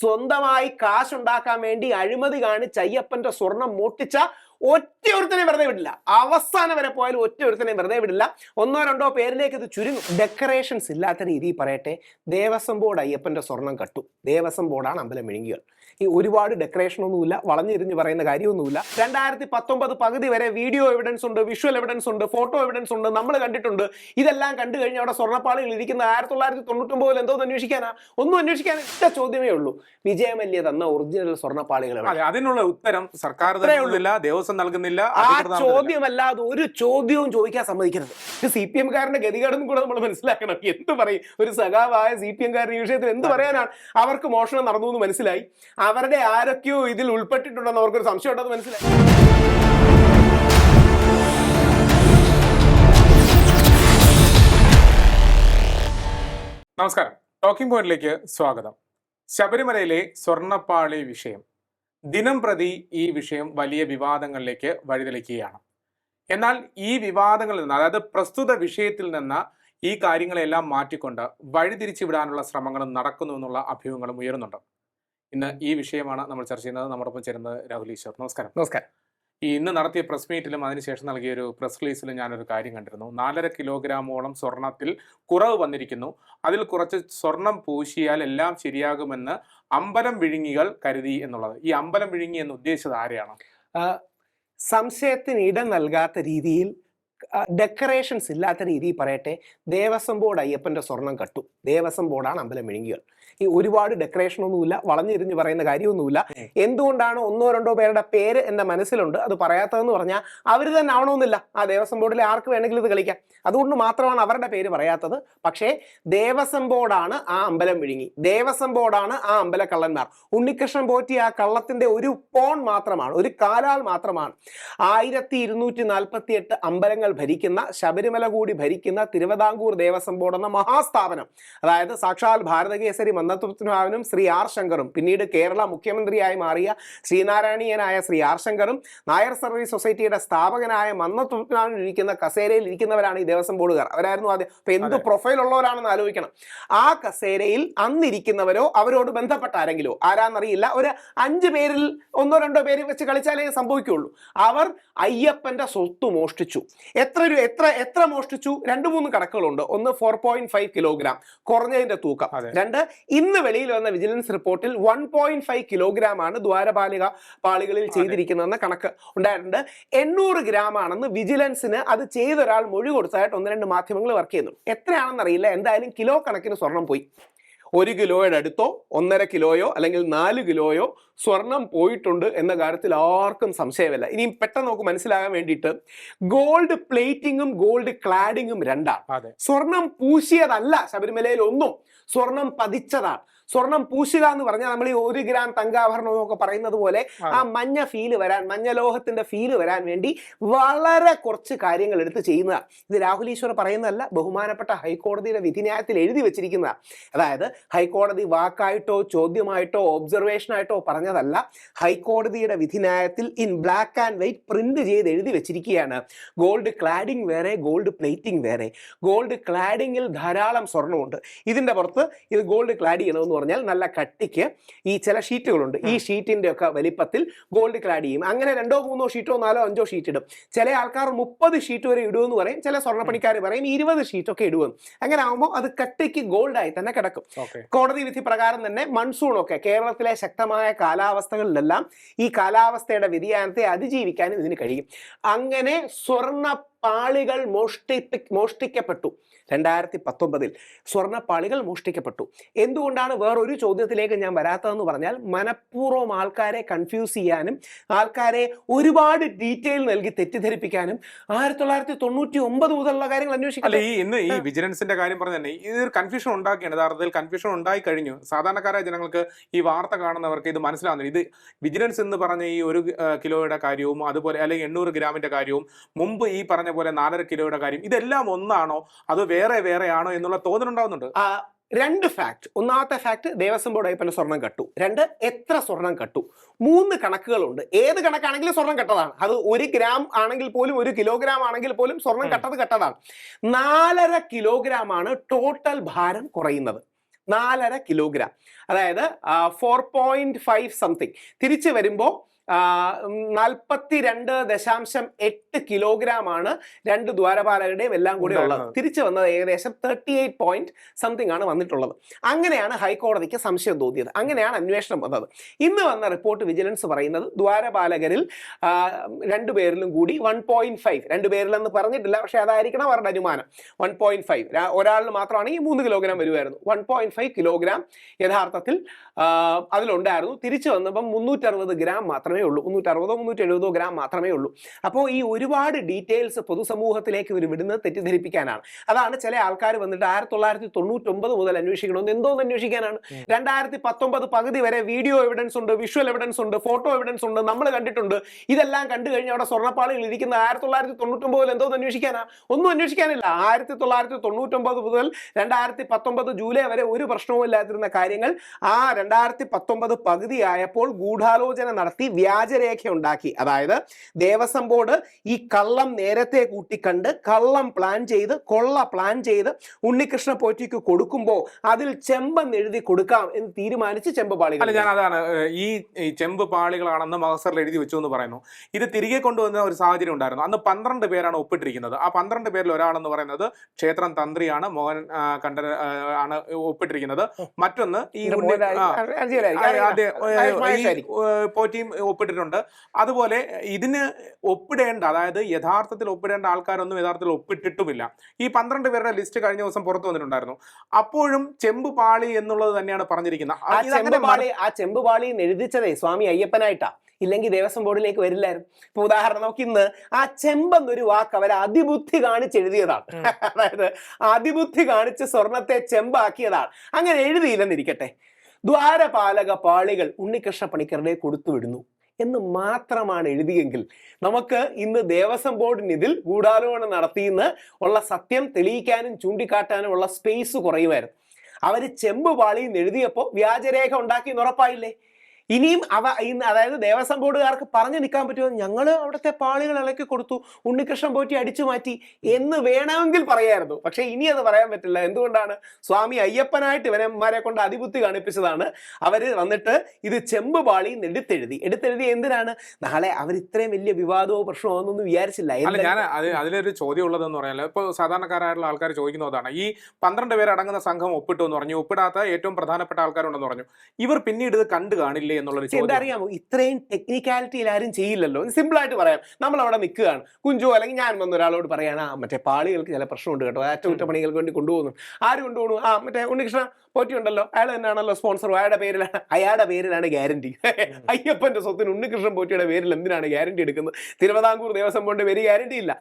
സ്വന്തമായി കാശുണ്ടാക്കാൻ വേണ്ടി അഴിമതി കാണിച്ച് അയ്യപ്പന്റെ സ്വർണം മോട്ടിച്ച ഒറ്റ ഒരുത്തനെയും വെറുതെ വിടില്ല. അവസാനം വരെ പോയാലും ഒറ്റ ഒരുത്തനെയും വെറുതെ വിടില്ല. ഒന്നോ രണ്ടോ പേരിലേക്ക് ഇത് ചുരുങ്ങും. ഡെക്കറേഷൻസ് ഇല്ലാത്ത രീതിയിൽ പറയട്ടെ ദേവസ്വം ബോർഡ് അയ്യപ്പന്റെ സ്വർണം കട്ടു. ദേവസ്വം ബോർഡാണ് അമ്പലം മിഴുങ്ങികൾ ഈ ഒരുപാട് ഡെക്കറേഷൻ ഒന്നുമില്ല വളഞ്ഞിരിഞ്ഞ് പറയുന്ന കാര്യമൊന്നുമില്ല. രണ്ടായിരത്തി പത്തൊമ്പത് പകുതി വരെ വീഡിയോ എവിഡൻസ് ഉണ്ട് വിഷ്വൽ എവിഡൻസ് ഉണ്ട് ഫോട്ടോ എവിഡൻസ് ഉണ്ട്. നമ്മൾ കണ്ടിട്ടുണ്ട്. ഇതെല്ലാം കണ്ടു കഴിഞ്ഞാൽ അവിടെ സ്വർണപ്പാളികൾ ഇരിക്കുന്ന ആയിരത്തി തൊള്ളായിരത്തി തൊണ്ണൂറ്റൊമ്പതിൽ എന്തോ അന്വേഷിക്കാനാ? ഒന്നും അന്വേഷിക്കാൻ ഇഷ്ട ചോദ്യമേ ഉള്ളൂ. വിജയമല്യ തന്ന ഒറിജിനൽ സ്വർണപ്പാളികൾ? അതിനുള്ള ഉത്തരം സർക്കാർ അത്രേ ഉള്ളൂ. നൽകുന്നില്ല ആ. ചോദ്യമല്ലാതെ ഒരു ചോദ്യവും ചോദിക്കാൻ സമ്മതിക്കരുത്. ഇത് സി പി എംകാരന്റെ ഗതികേടും കൂടെ നമ്മൾ മനസ്സിലാക്കണം. എന്ത് പറയും? ഒരു സഖാവായ സി പി എംകാരൻ ഈ വിഷയത്തിൽ എന്ത് പറയാനാണ്? അവർക്ക് മോഷണം നടന്നു എന്ന് മനസ്സിലായി. അവരുടെ ആരൊക്കെയോ ഇതിൽ ഉൾപ്പെട്ടിട്ടുണ്ടെന്ന് അവർക്കൊരു സംശയം ഉണ്ടെന്ന് മനസ്സിലായി. നമസ്കാരം. ടോക്കിംഗ് പോയിന്റിലേക്ക് സ്വാഗതം. ശബരിമലയിലെ സ്വർണപ്പാളി വിഷയം. ദിനം പ്രതി ഈ വിഷയം വലിയ വിവാദങ്ങളിലേക്ക് വഴിതെളിക്കുകയാണ്. എന്നാൽ ഈ വിവാദങ്ങളിൽ നിന്ന് അതായത് പ്രസ്തുത വിഷയത്തിൽ നിന്ന് ഈ കാര്യങ്ങളെല്ലാം മാറ്റിക്കൊണ്ട് വഴിതിരിച്ചു വിടാനുള്ള ശ്രമങ്ങളും നടക്കുന്നു എന്നുള്ള അഭ്യൂഹങ്ങളും ഉയരുന്നുണ്ട്. ഇന്ന് ഈ വിഷയമാണ് നമ്മൾ ചർച്ച ചെയ്യുന്നത്. നമ്മോടൊപ്പം ചേരുന്നത് രാഹുൽ ഈശ്വർ. നമസ്കാരം. നമസ്കാരം. ഈ ഇന്ന് നടത്തിയ പ്രസ് മീറ്റിലും അതിനുശേഷം നൽകിയ ഒരു പ്രസ് റിലീസിലും ഞാനൊരു കാര്യം കണ്ടിരുന്നു. നാലര കിലോഗ്രാമോളം സ്വർണത്തിൽ കുറവ് വന്നിരിക്കുന്നു. അതിൽ കുറച്ച് സ്വർണം പൂശിയാൽ എല്ലാം ശരിയാകുമെന്ന് അമ്പലം വിഴുങ്ങികൾ കരുതി എന്നുള്ളത്. ഈ അമ്പലം വിഴുങ്ങി എന്ന് ഉദ്ദേശിച്ചത് ആരെയാണ്? സംശയത്തിന് ഇടം നൽകാത്ത രീതിയിൽ ഡെക്കറേഷൻസ് ഇല്ലാത്ത രീതിയിൽ പറയട്ടെ ദേവസ്വം ബോർഡ് അയ്യപ്പന്റെ സ്വർണം കട്ടു. ദേവസ്വം ബോർഡാണ് അമ്പലം മിഴുങ്ങികൾ ഈ ഒരുപാട് ഡെക്കറേഷൻ ഒന്നുമില്ല വളഞ്ഞിരിഞ്ഞ് പറയുന്ന കാര്യമൊന്നുമില്ല. എന്തുകൊണ്ടാണ് ഒന്നോ രണ്ടോ പേരുടെ പേര് എന്റെ മനസ്സിലുണ്ട്? അത് പറയാത്തതെന്ന് പറഞ്ഞാൽ അവർ തന്നെ ആവണമെന്നില്ല. ആ ദേവസ്വം ബോർഡിലെ ആർക്ക് വേണമെങ്കിലും ഇത് കളിക്കാം. അതുകൊണ്ട് മാത്രമാണ് അവരുടെ പേര് പറയാത്തത്. പക്ഷേ ദേവസ്വം ബോർഡാണ് ആ അമ്പലം വിഴുങ്ങി. ദേവസ്വം ബോർഡാണ് ആ അമ്പല കള്ളന്മാർ ഉണ്ണികൃഷ്ണൻ പോറ്റി ആ കള്ളത്തിന്റെ ഒരു പോൺ മാത്രമാണ് ഒരു കാലാൽ മാത്രമാണ്. ആയിരത്തി ഇരുന്നൂറ്റി നാൽപ്പത്തി എട്ട് അമ്പലങ്ങൾ ഭരിക്കുന്ന ശബരിമല കൂടി ഭരിക്കുന്ന തിരുവിതാംകൂർ ദേവസ്വം ബോർഡ് എന്ന മഹാസ്ഥാപനം. അതായത് സാക്ഷാൽ ഭാരതകേസരി മന്നത്വത്തിനാവനും ശ്രീ ആർ ശങ്കറും. പിന്നീട് കേരള മുഖ്യമന്ത്രിയായി മാറിയ ശ്രീനാരായണീയനായ ശ്രീ ആർ ശങ്കറും നായർ സർവീസ് സൊസൈറ്റിയുടെ സ്ഥാപകനായ മന്നത്വത്തിനാവൻ ഇരിക്കുന്ന കസേരയിൽ ഇരിക്കുന്നവരാണ് ഈ ദേവസ്വം ബോർഡുകാർ അവരായിരുന്നു ആദ്യം. അപ്പൊ എന്ത് പ്രൊഫൈൽ ഉള്ളവരാണെന്ന് ആലോചിക്കണം. ആ കസേരയിൽ അന്നിരിക്കുന്നവരോ അവരോട് ബന്ധപ്പെട്ട ആരെങ്കിലോ? ആരാന്നറിയില്ല. ഒരു അഞ്ച് പേരിൽ ഒന്നോ രണ്ടോ പേര് വെച്ച് കളിച്ചാലേ സംഭവിക്കുള്ളൂ അവർ അയ്യപ്പന്റെ സ്വത്ത് മോഷ്ടിച്ചു. എത്ര രൂപ എത്ര എത്ര മോഷ്ടിച്ചു? രണ്ട് മൂന്ന് കണക്കുകളുണ്ട്. ഒന്ന് ഫോർ പോയിന്റ് ഫൈവ് കിലോഗ്രാം കുറഞ്ഞതിന്റെ തൂക്കം. രണ്ട് ഇന്ന് വെളിയിൽ വന്ന വിജിലൻസ് റിപ്പോർട്ടിൽ വൺ പോയിന്റ് ഫൈവ് കിലോഗ്രാം ആണ് ദ്വാരപാലിക പാളികളിൽ ചെയ്തിരിക്കുന്നതെന്ന കണക്ക് ഉണ്ടായിട്ടുണ്ട്. എണ്ണൂറ് ഗ്രാം ആണെന്ന് വിജിലൻസിന് അത് ചെയ്തൊരാൾ മൊഴി കൊടുത്തതായിട്ട് ഒന്ന് രണ്ട് മാധ്യമങ്ങൾ വർക്ക് ചെയ്യുന്നു എത്രയാണെന്നറിയില്ല. എന്തായാലും കിലോ കണക്കിന് സ്വർണം പോയി. ഒരു കിലോയുടെ അടുത്തോ ഒന്നര കിലോയോ അല്ലെങ്കിൽ നാല് കിലോയോ സ്വർണം പോയിട്ടുണ്ട് എന്ന കാര്യത്തിൽ ആർക്കും സംശയമില്ല. ഇനിയും പെട്ടെന്ന് നമുക്ക് മനസ്സിലാകാൻ വേണ്ടിയിട്ട് ഗോൾഡ് പ്ലേറ്റിങ്ങും ഗോൾഡ് ക്ലാഡിങ്ങും രണ്ടാണ്. അതെ. സ്വർണം പൂശിയതല്ല ശബരിമലയിൽ ഒന്നും. സ്വർണം പതിച്ചതാണ്. സ്വർണം പൂശുക എന്ന് പറഞ്ഞാൽ നമ്മൾ ഈ ഒരു ഗ്രാം തങ്കാഭരണം എന്നൊക്കെ പറയുന്നത് പോലെ ആ. മഞ്ഞ ഫീൽ വരാൻ മഞ്ഞ ലോഹത്തിന്റെ ഫീൽ വരാൻ വേണ്ടി വളരെ കുറച്ച് കാര്യങ്ങൾ എടുത്ത് ചെയ്യുന്നതാണ് ഇത് രാഹുൽ ഈശ്വർ പറയുന്നതല്ല ബഹുമാനപ്പെട്ട ഹൈക്കോടതിയുടെ വിധിന്യായത്തിൽ എഴുതി വെച്ചിരിക്കുന്നതാണ് അതായത് ഹൈക്കോടതി വാക്കായിട്ടോ ചോദ്യമായിട്ടോ ഒബ്സർവേഷനായിട്ടോ പറഞ്ഞതല്ല ഹൈക്കോടതിയുടെ വിധിന്യായത്തിൽ in black and white print ചെയ്ത് എഴുതി വെച്ചിരിക്കുകയാണ്. ഗോൾഡ് ക്ലാഡിംഗ് വേറെ ഗോൾഡ് പ്ലേറ്റിംഗ് വേറെ. ഗോൾഡ് ക്ലാഡിങ്ങിൽ ധാരാളം സ്വർണമുണ്ട് ഇതിന്റെ പുറത്ത് ഇത് ഗോൾഡ് ക്ലാഡ് ചെയ്യണമെന്ന് പറഞ്ഞാൽ നല്ല കട്ടിക്ക് ഈ ചില ഷീറ്റുകളുണ്ട്. ഈ ഷീറ്റിന്റെ ഒക്കെ വലിപ്പത്തിൽ ഗോൾഡ് ക്ലാഡ് ചെയ്യും. അങ്ങനെ രണ്ടോ മൂന്നോ ഷീറ്റോ നാലോ അഞ്ചോ ഷീറ്റ് ഇടും. ചില ആൾക്കാർ മുപ്പത് ഷീറ്റ് വരെ ഇടുമെന്ന് പറയും. ചില സ്വർണപ്പണിക്കാർ പറയും ഇരുപത് ഷീറ്റൊക്കെ ഇടുമെന്ന് അങ്ങനെ ആകുമ്പോൾ അത് കട്ടിക്ക് ഗോൾഡായി തന്നെ കിടക്കും. കോടതി വിധി പ്രകാരം തന്നെ മൺസൂൺ ഒക്കെ കേരളത്തിലെ ശക്തമായ കാലാവസ്ഥകളിലെല്ലാം ഈ കാലാവസ്ഥയുടെ വ്യതിയാനത്തെ അതിജീവിക്കാനും ഇതിന് കഴിയും. അങ്ങനെ സ്വർണ പാളികൾ മോഷ്ടിപ്പി മോഷ്ടിക്കപ്പെട്ടു. രണ്ടായിരത്തി പത്തൊമ്പതിൽ സ്വർണപ്പാളികൾ മോഷ്ടിക്കപ്പെട്ടു. എന്തുകൊണ്ടാണ് വേറൊരു ചോദ്യത്തിലേക്ക് ഞാൻ വരാത്തതെന്ന് പറഞ്ഞാൽ മനഃപൂർവം ആൾക്കാരെ കൺഫ്യൂസ് ചെയ്യാനും ആൾക്കാരെ ഒരുപാട് ഡീറ്റെയിൽ നൽകി തെറ്റിദ്ധരിപ്പിക്കാനും ആയിരത്തി തൊള്ളായിരത്തി തൊണ്ണൂറ്റി ഒമ്പത് മുതലുള്ള കാര്യങ്ങൾ അല്ലെ ഈ ഇന്ന് ഈ വിജിലൻസിന്റെ കാര്യം പറഞ്ഞ തന്നെ ഇതൊരു കൺഫ്യൂഷൻ ഉണ്ടാക്കിയാണ് യഥാർത്ഥത്തിൽ കൺഫ്യൂഷൻ ഉണ്ടായി കഴിഞ്ഞു. സാധാരണക്കാരായ ജനങ്ങൾക്ക് ഈ വാർത്ത കാണുന്നവർക്ക് ഇത് മനസ്സിലാവുന്നില്ല. ഇത് വിജിലൻസ് എന്ന് പറഞ്ഞ ഈ ഒരു കിലോയുടെ കാര്യവും അതുപോലെ അല്ലെങ്കിൽ എണ്ണൂറ് ഗ്രാമിന്റെ കാര്യവും മുമ്പ് ഈ പറഞ്ഞ പോലെ നാലര കിലോയുടെ കാര്യം. ഇതെല്ലാം ഒന്നാണോ? അത് വേറെ വേറെയാണോ എന്നുള്ള തോന്നലുണ്ടാവുന്നുണ്ട്? ഉണ്ടാവുന്നുണ്ട് രണ്ട് ഫാക്ട് ഒന്നാമത്തെ ഫാക്ട് ദേവസ്വം ബോർഡ് അയ്യപ്പന്റെ സ്വർണം കട്ടു. രണ്ട് എത്ര സ്വർണം കട്ടു? മൂന്ന് കണക്കുകളുണ്ട്. ഏത് കണക്കാണെങ്കിലും സ്വർണം കട്ടതാണ്. അത് ഒരു ഗ്രാം ആണെങ്കിൽ പോലും ഒരു കിലോഗ്രാം ആണെങ്കിൽ പോലും സ്വർണം കട്ടത് കട്ടതാണ്. നാലര കിലോഗ്രാം ആണ് ടോട്ടൽ ഭാരം കുറയുന്നത്. നാലര കിലോഗ്രാം അതായത് ഫോർ പോയിന്റ് ഫൈവ് സംതിങ് തിരിച്ചു വരുമ്പോൾ നാൽപ്പത്തി രണ്ട് ദശാംശം എട്ട് കിലോഗ്രാം ആണ് രണ്ട് ദ്വാരപാലകരുടെയും എല്ലാം കൂടി ഉള്ളത്. തിരിച്ചു വന്നത് ഏകദേശം തേർട്ടി എയ്റ്റ് പോയിന്റ് സംതിങ് ആണ് വന്നിട്ടുള്ളത്. അങ്ങനെയാണ് ഹൈക്കോടതിക്ക് സംശയം തോന്നിയത്. അങ്ങനെയാണ് അന്വേഷണം വന്നത്. ഇന്ന് വന്ന റിപ്പോർട്ട് വിജിലൻസ് പറയുന്നത് ദ്വാരപാലകരിൽ രണ്ടുപേരിലും കൂടി വൺ പോയിന്റ് ഫൈവ് രണ്ടുപേരിലെന്ന് പറഞ്ഞിട്ടില്ല പക്ഷെ അതായിരിക്കണം അവരുടെ അനുമാനം. വൺ പോയിന്റ് ഫൈവ് ഒരാളിൽ മാത്രമാണെങ്കിൽ മൂന്ന് കിലോഗ്രാം വരുമായിരുന്നു വൺ പോയിന്റ് ഫൈവ് കിലോഗ്രാം യഥാർത്ഥത്തിൽ അതിലുണ്ടായിരുന്നു. തിരിച്ചു വന്നപ്പം മുന്നൂറ്ററുപത് ഗ്രാം മാത്രമേ ഉള്ളൂ. മുന്നൂറ്റി അറുപതോ മുന്നൂറ്റി എഴുപതോ ഗ്രാം മാത്രമേ ഉള്ളൂ. അപ്പോൾ ഈ ഒരുപാട് ഡീറ്റെയിൽസ് പൊതുസമൂഹത്തിലേക്ക് ഇവർ വിടുന്നത് തെറ്റിദ്ധരിപ്പിക്കാനാണ്. അതാണ് ചില ആൾക്കാർ വന്നിട്ട് ആയിരത്തി തൊള്ളായിരത്തി തൊണ്ണൂറ്റൊമ്പത് മുതൽ അന്വേഷിക്കണമെന്ന് എന്തോന്ന് അന്വേഷിക്കാനാണ്. രണ്ടായിരത്തി പത്തൊമ്പത് പകുതി വരെ വീഡിയോ എവിഡൻസ് ഉണ്ട് വിഷ്വൽ എവിഡൻസ് ഉണ്ട് ഫോട്ടോ എവിഡൻസ് ഉണ്ട് നമ്മൾ കണ്ടിട്ടുണ്ട്. ഇതെല്ലാം കണ്ടു കഴിഞ്ഞാൽ അവിടെ സ്വർണപ്പാളികൾ ഇരിക്കുന്ന ആയിരത്തി തൊള്ളായിരത്തി തൊണ്ണൂറ്റൊമ്പതിൽ എന്തോന്ന് അന്വേഷിക്കാനാ? ഒന്നും അന്വേഷിക്കാനില്ല. ആയിരത്തി തൊള്ളായിരത്തി തൊണ്ണൂറ്റൊമ്പത് മുതൽ രണ്ടായിരത്തി പത്തൊമ്പത് ജൂലൈ വരെ ഒരു പ്രശ്നവും ഇല്ലാതിരുന്ന കാര്യങ്ങൾ ആ രണ്ടായിരത്തി പത്തൊമ്പത് പകുതിയായപ്പോൾ ഗൂഢാലോചന നടത്തി വ്യാജരേഖ ഉണ്ടാക്കി അതായത് ദേവസ്വം ബോർഡ് ഈ കള്ളം നേരത്തെ കൂട്ടിക്കണ്ട് കള്ളം പ്ലാൻ ചെയ്ത് കൊള്ള പ്ലാൻ ചെയ്ത് ഉണ്ണികൃഷ്ണ പോറ്റിക്ക് കൊടുക്കുമ്പോൾ അതിൽ ചെമ്പെന്ന് എഴുതി കൊടുക്കാം എന്ന് തീരുമാനിച്ച് ചെമ്പ് അല്ല പാളികൾ ഞാൻ അതാണ് ഈ ചെമ്പ് പാളികളാണെന്ന് മഹസറിൽ എഴുതി വെച്ചു എന്ന് പറയുന്നു ഇത് തിരികെ കൊണ്ടുവന്ന ഒരു സാഹചര്യം ഉണ്ടായിരുന്നു അന്ന് പന്ത്രണ്ട് പേരാണ് ഒപ്പിട്ടിരിക്കുന്നത് ആ പന്ത്രണ്ട് പേരിൽ ഒരാളെന്ന് പറയുന്നത് ക്ഷേത്രം തന്ത്രിയാണ് മോഹൻ കണ്ഠൻ ആണ് ഒപ്പിട്ടിരിക്കുന്നത് മറ്റൊന്ന് ഈ പോറ്റിയും ഒപ്പിട്ടിട്ടുണ്ട്. അതുപോലെ ഇതിന് ഒപ്പിടേണ്ട അതായത് യഥാർത്ഥത്തിൽ ഒപ്പിടേണ്ട ആൾക്കാരൊന്നും യഥാർത്ഥത്തിൽ ഒപ്പിട്ടിട്ടുമില്ല. ഈ പന്ത്രണ്ട് പേരുടെ ലിസ്റ്റ് കഴിഞ്ഞ ദിവസം പുറത്തു വന്നിട്ടുണ്ടായിരുന്നു. അപ്പോഴും ചെമ്പുപാളി എന്നുള്ളത് തന്നെയാണ് പറഞ്ഞിരിക്കുന്നത്. ആ ചെമ്പുപാളി എഴുതിച്ചതേ സ്വാമി അയ്യപ്പനായിട്ടാ. ഇല്ലെങ്കിൽ ദേവസ്വം ബോർഡിലേക്ക് വരില്ലായിരുന്നു. ഇപ്പൊ ഉദാഹരണം നോക്കി ഇന്ന്. ആ ചെമ്പെന്നൊരു വാക്ക് അവർ അതിബുദ്ധി കാണിച്ച് എഴുതിയതാണ് അതായത് അതിബുദ്ധി കാണിച്ച് സ്വർണത്തെ ചെമ്പാക്കിയതാണ്. അങ്ങനെ എഴുതിയില്ലെന്നിരിക്കട്ടെ. ദ്വാരപാലക പാളികൾ ഉണ്ണികൃഷ്ണ പണിക്കരുടെ കൊടുത്തു വിടുന്നു എന്ന് മാത്രമാണ് എഴുതിയെങ്കിൽ. നമുക്ക് ഇന്ന് ദേവസ്വം ബോർഡിന് ഇതിൽ ഗൂഢാലോചന നടത്തിയെന്ന് ഉള്ള സത്യം തെളിയിക്കാനും ചൂണ്ടിക്കാട്ടാനും ഉള്ള സ്പേസ് കുറയുമായിരുന്നു. അവർ ചെമ്പ് പാളിന്ന് എഴുതിയപ്പോൾ വ്യാജരേഖ ഉണ്ടാക്കി എന്ന് ഉറപ്പായില്ലേ? ഇനിയും അവ ഇന്ന് അതായത് ദേവസ്വം ബോർഡുകാർക്ക് പറഞ്ഞു നിൽക്കാൻ പറ്റുമോ? ഞങ്ങൾ അവിടുത്തെ പാളികൾ ഇളക്കി കൊടുത്തു ഉണ്ണികൃഷ്ണൻ പോറ്റി അടിച്ചു മാറ്റി എന്ന് വേണമെങ്കിൽ പറയായിരുന്നു. പക്ഷേ ഇനി അത് പറയാൻ പറ്റില്ല. എന്തുകൊണ്ടാണ്? സ്വാമി അയ്യപ്പനായിട്ട് ഇവനന്മാരെ കൊണ്ട് അതിബുദ്ധി കാണിപ്പിച്ചതാണ്. അവർ വന്നിട്ട് ഇത് ചെമ്പ് പാളി എടുത്തെഴുതി. എടുത്തെഴുതി എന്തിനാണ്? നാളെ അവർ ഇത്രയും വലിയ വിവാദമോ പ്രശ്നമോ ഒന്നും വിചാരിച്ചില്ല. ഞാൻ അത് അതിലൊരു ചോദ്യം ഉള്ളതെന്ന് പറയാൻ ഇപ്പോൾ സാധാരണക്കാരായിട്ടുള്ള ആൾക്കാർ ചോദിക്കുന്നത് അതാണ്. ഈ പന്ത്രണ്ട് പേരടങ്ങുന്ന സംഘം ഒപ്പിട്ടു എന്ന് പറഞ്ഞു. ഒപ്പിടാത്ത ഏറ്റവും പ്രധാനപ്പെട്ട ആൾക്കാരുണ്ടെന്ന് പറഞ്ഞു. ഇവർ പിന്നീട് ഇത് കണ്ടു കാണില്ലേ എന്നുള്ളൊരു എന്താ അറിയാമോ ഇത്രയും ടെക്നിക്കാലിറ്റി ആരും ചെയ്യില്ലല്ലോ. സിമ്പിൾ ആയിട്ട് പറയാം. നമ്മൾ അവിടെ നിൽക്കുകയാണ്. കുഞ്ചു അല്ലെങ്കിൽ ഞാൻ വന്ന ഒരാളോട് പറയാണ് ആ മറ്റേ പാളികൾക്ക് ചില പ്രശ്നമുണ്ട് കേട്ടോ. അറ്റകുറ്റപ്പണികൾക്ക് വേണ്ടി കൊണ്ടുപോകുന്നു. ആര് കൊണ്ടുപോകുന്നു? ആ മറ്റേ ഉണ്ണികൃഷ്ണ പോറ്റിയുണ്ടല്ലോ അയാൾ തന്നെയാണല്ലോ സ്പോൺസർ അയാളുടെ പേരിലാണ്. അയാളുടെ പേരിലാണ് ഗ്യാരണ്ടി അയ്യപ്പന്റെ സ്വത്തിന് ഉണ്ണികൃഷ്ണൻ പോറ്റിയുടെ പേരിൽ എന്തിനാണ് ഗ്യാരണ്ടി എടുക്കുന്നത്? തിരുവിതാംകൂർ ദേവസ്വം ബോർഡിന്റെ പേര് ഗ്യാരണ്ടി ഇല്ല.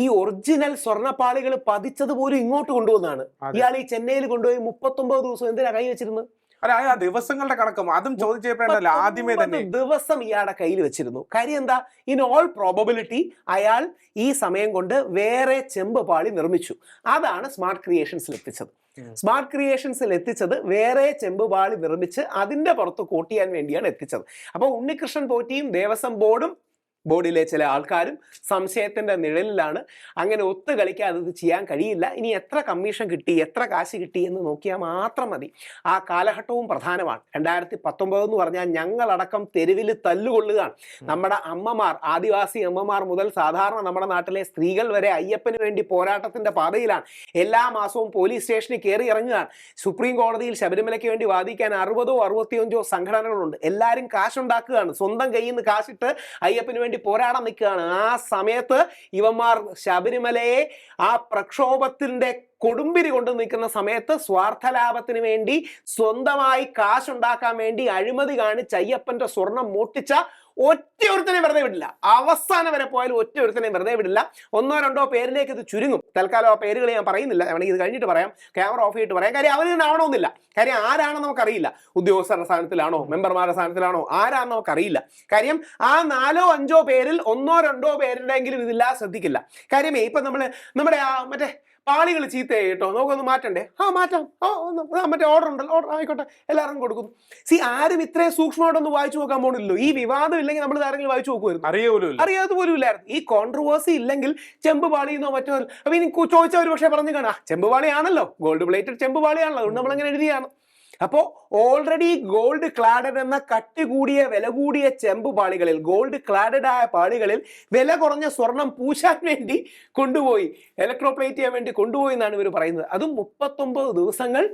ഈ ഒറിജിനൽ സ്വർണപ്പാളികൾ പതിച്ചത് പോലും ഇങ്ങോട്ട് കൊണ്ടുവന്നാണ്. ഇയാൾ ഈ ചെന്നൈയിൽ കൊണ്ടുപോയി മുപ്പത്തൊമ്പത് ദിവസം എന്തിനാ കൈ വെച്ചിരുന്നത് അല്ല ആ ദിവസങ്ങളുടെ കണക്കും അതും ചോദിച്ചപ്പോഴല്ല ആദ്യമേ തന്നെ. ദിവസം ഇയാളുടെ കയ്യിൽ വെച്ചിരുന്നു. കാര്യം എന്താ? ഇൻ ഓൾ പ്രോബബിലിറ്റി അയാൾ ഈ സമയം കൊണ്ട് വേറെ ചെമ്പ് പാളി നിർമ്മിച്ചു. അതാണ് സ്മാർട്ട് ക്രിയേഷൻസിൽ എത്തിച്ചത്. സ്മാർട്ട് ക്രിയേഷൻസിൽ എത്തിച്ചത് വേറെ ചെമ്പ് പാളി നിർമ്മിച്ച് അതിന്റെ പുറത്ത് കൂട്ടിയാൻ വേണ്ടിയാണ് എത്തിച്ചത്. അപ്പോൾ ഉണ്ണികൃഷ്ണൻ പോറ്റിയും ദേവസ്വം ബോർഡും ബോർഡിലെ ചില ആൾക്കാരും സംശയത്തിന്റെ നിഴലിലാണ്. അങ്ങനെ ഒത്തു കളിക്കാതെ ഇത് ചെയ്യാൻ കഴിയില്ല. ഇനി എത്ര കമ്മീഷൻ കിട്ടി എത്ര കാശ് കിട്ടി എന്ന് നോക്കിയാൽ മാത്രം മതി. ആ കാലഘട്ടവും പ്രധാനമാണ്. രണ്ടായിരത്തി പത്തൊമ്പത് എന്ന് പറഞ്ഞാൽ ഞങ്ങളടക്കം തെരുവിൽ തല്ലുകൊള്ളുകയാണ്. നമ്മുടെ അമ്മമാർ ആദിവാസി അമ്മമാർ മുതൽ സാധാരണ നമ്മുടെ നാട്ടിലെ സ്ത്രീകൾ വരെ അയ്യപ്പന് വേണ്ടി പോരാട്ടത്തിന്റെ പാതയിലാണ്. എല്ലാ മാസവും പോലീസ് സ്റ്റേഷനിൽ കയറി ഇറങ്ങുകയാണ്. സുപ്രീം കോടതിയിൽ ശബരിമലയ്ക്ക് വേണ്ടി വാദിക്കാൻ അറുപതോ അറുപത്തിയഞ്ചോ സംഘടനകളുണ്ട്. എല്ലാവരും കാശുണ്ടാക്കുകയാണ്. സ്വന്തം കയ്യിൽ നിന്ന് കാശിട്ട് അയ്യപ്പന് വേണ്ടി പോരാടാൻ നിൽക്കുകയാണ്. ആ സമയത്ത് ഇവന്മാർ ശബരിമലയെ ആ പ്രക്ഷോഭത്തിന്റെ കൊടുമ്പിരി കൊണ്ട് നിൽക്കുന്ന സമയത്ത് സ്വാർത്ഥ ലാഭത്തിന് വേണ്ടി സ്വന്തമായി കാശുണ്ടാക്കാൻ വേണ്ടി അഴിമതി കാണിച്ച് അയ്യപ്പന്റെ സ്വർണം മോട്ടിച്ച ഒറ്റ ഒരുത്തനെ വെറുതെ വിടില്ല. അവസാനം വരെ പോയാലും ഒറ്റ ഒരുത്തനെ വെറുതെ വിടില്ല. ഒന്നോ രണ്ടോ പേരിലേക്ക് ഇത് ചുരുങ്ങും. തൽക്കാലം ആ പേരുകൾ ഞാൻ പറയുന്നില്ല. വേണമെങ്കിൽ ഇത് കഴിഞ്ഞിട്ട് പറയാം. ക്യാമറ ഓഫ് ചെയ്തിട്ട് പറയാം. കാര്യം അവരിൽ ആവണമെന്നില്ല. കാര്യം ആരാണെന്ന് നമുക്കറിയില്ല. ഉദ്യോഗസ്ഥരുടെ സ്ഥാനത്തിലാണോ? മെമ്പർമാരുടെ സ്ഥാനത്തിലാണോ? ആരാണെന്ന് നമുക്കറിയില്ല. കാര്യം ആ നാലോ അഞ്ചോ പേരിൽ ഒന്നോ രണ്ടോ പേരുടെയെങ്കിലും ഇതില്ല ശ്രദ്ധിക്കില്ല. കാര്യമേ ഇപ്പൊ നമ്മൾ നമ്മുടെ ആ മറ്റേ പാളികൾ ചീത്തയായി കേട്ടോ നമുക്കൊന്ന് മാറ്റണ്ടേ? ആ മാറ്റാം. ആ മറ്റേ ഓർഡർ ഉണ്ടല്ലോ. ഓർഡർ ആയിക്കോട്ടെ. എല്ലാവരും കൊടുക്കുന്നു. സി ആരും ഇത്രയും സൂക്ഷ്മമായിട്ടൊന്ന് വായിച്ചു നോക്കാൻ പോണില്ലല്ലോ. ഈ വിവാദം ഇല്ലെങ്കിൽ നമ്മൾ ആരെങ്കിലും വായിച്ചു നോക്കുമായിരുന്നു അറിയാവൂ അറിയാതെ പോലും ഇല്ലായിരുന്നു ഈ കോൺട്രവേഴ്സി ഇല്ലെങ്കിൽ ചെമ്പ് പാളിയെന്നോ മറ്റോ. അപ്പൊ ഇനി ചോദിച്ചാൽ ചോദിച്ച ഒരു പക്ഷേ പറഞ്ഞു കാണാം. ചെമ്പ് പാളിയാണല്ലോ. ഗോൾഡ് പ്ലേറ്റഡ് ചെമ്പ് പാളിയാണല്ലോ. അതുകൊണ്ട് നമ്മൾ അങ്ങനെ എഴുതിയാണ്. അപ്പോൾ ഓൾറെഡി ഗോൾഡ് ക്ലാഡഡ് എന്ന കട്ടി കൂടിയ വില കൂടിയ ചെമ്പ് പാളികളിൽ ഗോൾഡ് ക്ലാഡഡ് ആയ പാളികളിൽ വില കുറഞ്ഞ സ്വർണം പൂശാൻ വേണ്ടി കൊണ്ടുപോയി. ഇലക്ട്രോപ്ലേറ്റ് ചെയ്യാൻ വേണ്ടി കൊണ്ടുപോയി എന്നാണ് ഇവർ പറയുന്നത്. അതും മുപ്പത്തൊമ്പത് ദിവസങ്ങൾ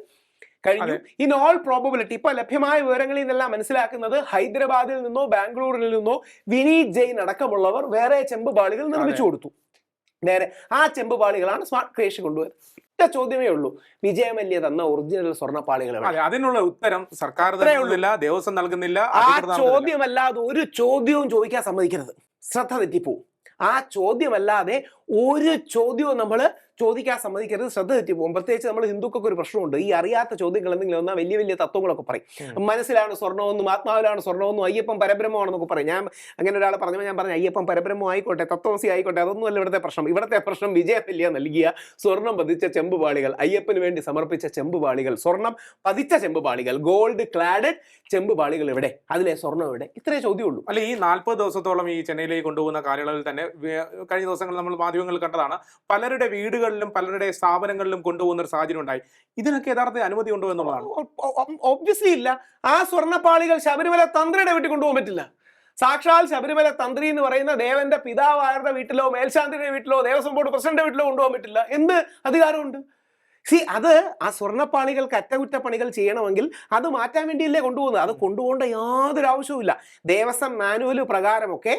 കഴിഞ്ഞു. ഇൻ ഓൾ പ്രോബബിലിറ്റി ഇപ്പൊ ലഭ്യമായ വിവരങ്ങളിൽ നിന്നെല്ലാം മനസ്സിലാക്കുന്നത് ഹൈദരാബാദിൽ നിന്നോ ബാംഗ്ലൂരിൽ നിന്നോ വിനീത് ജെയിൻ അടക്കമുള്ളവർ വേറെ ചെമ്പ് പാളികൾ നിർമ്മിച്ചു കൊടുത്തു. നേരെ ആ ചെമ്പ് പാളികളാണ് സ്മാർട്ട് ക്രിയേഷൻ കൊണ്ടുവരുന്നത്. ഒറ്റ ചോദ്യമേ ഉള്ളൂ. വിജയമല്യ തന്ന ഒറിജിനൽ സ്വർണ പാളികൾ അതിനുള്ള ഉത്തരം സർക്കാർ തരുന്നില്ല ദേവസ്വം നൽകുന്നില്ല ആ ചോദ്യമല്ലാതെ ഒരു ചോദ്യവും ചോദിക്കാൻ സമ്മതിക്കരുത്. ശ്രദ്ധ തെറ്റിപ്പോവും. ആ ചോദ്യമല്ലാതെ ഒരു ചോദ്യവും നമ്മൾ ചോദിക്കാൻ സമ്മതിക്കരുത് ശ്രദ്ധ തെറ്റിപ്പോകും പ്രത്യേകിച്ച് നമ്മൾ ഹിന്ദുക്കൾക്ക് ഒരു പ്രശ്നമുണ്ട്. ഈ അറിയാത്ത ചോദ്യങ്ങൾ എന്തെങ്കിലും വന്നാൽ വലിയ വലിയ തത്വങ്ങളൊക്കെ പറയും. മനസ്സിലാണ് സ്വർണമെന്നും ആത്മാവിലാണ് സ്വർണമെന്നും അയ്യപ്പൻ പരബ്രഹ്മമാണെന്നൊക്കെ പറയും. ഞാൻ അങ്ങനെ ഒരാൾ പറഞ്ഞപ്പോൾ ഞാൻ പറഞ്ഞു അയ്യപ്പൻ പരബ്രഹ്മം ആയിക്കോട്ടെ തത്വംസി ആയിക്കോട്ടെ അതൊന്നുമല്ല ഇവിടുത്തെ പ്രശ്നം. ഇവിടുത്തെ പ്രശ്നം വിജയമല്യ നൽകിയ സ്വർണം പതിച്ച ചെമ്പുപാളികൾ അയ്യപ്പന് വേണ്ടി സമർപ്പിച്ച ചെമ്പുപാളികൾ സ്വർണം പതിച്ച ചെമ്പുപാളികൾ ഗോൾഡ് ക്ലാഡഡ് ചെമ്പുപാളികൾ എവിടെ? അതിലെ സ്വർണം എവിടെ? ഇത്രേ ചോദ്യമുള്ളൂ. അല്ല ഈ നാൽപ്പത് ദിവസത്തോളം ഈ ചെന്നൈയിലേക്ക് കൊണ്ടുപോകുന്ന കാലയളവിൽ തന്നെ കഴിഞ്ഞ ദിവസങ്ങൾ നമ്മൾ മാധ്യമങ്ങൾ കണ്ടതാണ് പലരുടെ വീടുകളിലും പലരുടെ സ്ഥാപനങ്ങളിലും കൊണ്ടുപോകുന്ന ഒരു സാഹചര്യം ഉണ്ടായി. ഇതിനൊക്കെ യഥാർത്ഥ അനുമതി ഉണ്ടോ എന്നുള്ളതാണ്. ഒബ്വിയസ്ലി ഇല്ല. ആ സ്വർണപ്പാളികൾ ശബരിമല തന്ത്രിയുടെ വീട്ടിൽ കൊണ്ടുപോകാൻ പറ്റില്ല. സാക്ഷാൽ ശബരിമല തന്ത്രി എന്ന് പറയുന്ന ദേവന്റെ പിതാവായരുടെ വീട്ടിലോ മേൽശാന്തിയുടെ വീട്ടിലോ ദേവസ്വം ബോർഡ് പ്രസിഡന്റ് വീട്ടിലോ കൊണ്ടുപോകാൻ പറ്റില്ല എന്ത് അധികാരമുണ്ട്. സി അത് ആ സ്വർണപ്പാളികൾക്ക് അറ്റകുറ്റപ്പണികൾ ചെയ്യണമെങ്കിൽ അത് മാറ്റാൻ വേണ്ടിയല്ലേ കൊണ്ടുപോകുന്നത്? അത് കൊണ്ടുപോകേണ്ട യാതൊരു ആവശ്യവുമില്ല ദേവസ്വം മാനുവൽ പ്രകാരമൊക്കെ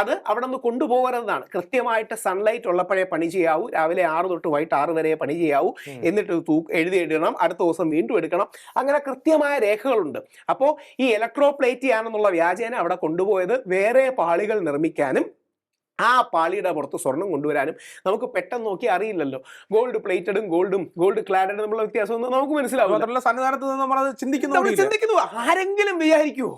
അത് അവിടെ നിന്ന് കൊണ്ടുപോകരുതാണ് കൃത്യമായിട്ട് സൺലൈറ്റ് ഉള്ളപ്പോഴേ പണി ചെയ്യാവൂ. രാവിലെ ആറ് തൊട്ട് വൈകിട്ട് ആറ് വരെ പണി ചെയ്യാവൂ. എന്നിട്ട് തൂ എഴുതി എഴുതണം അടുത്ത ദിവസം വീണ്ടും എടുക്കണം. അങ്ങനെ കൃത്യമായ രേഖകളുണ്ട്. അപ്പോൾ ഈ ഇലക്ട്രോ പ്ലേറ്റ് ചെയ്യാനെന്നുള്ള വ്യാജേന അവിടെ കൊണ്ടുപോയത് വേറെ പാളികൾ നിർമ്മിക്കാനും ആ പാളിയുടെ പുറത്ത് സ്വർണം കൊണ്ടുവരാനും നമുക്ക് പെട്ടെന്ന് നോക്കി അറിയില്ലല്ലോ. ഗോൾഡ് പ്ലേറ്റഡും ഗോൾഡും ഗോൾഡ് ക്ലാഡഡും തമ്മിലുള്ള വ്യത്യാസമൊന്നും നമുക്ക് മനസ്സിലാവും മാത്രമല്ല സന്നിധാനത്ത് നിന്ന് നമ്മൾ അത് ചിന്തിക്കുന്നു ചിന്തിക്കുന്നു. ആരെങ്കിലും വിചാരിക്കുവോ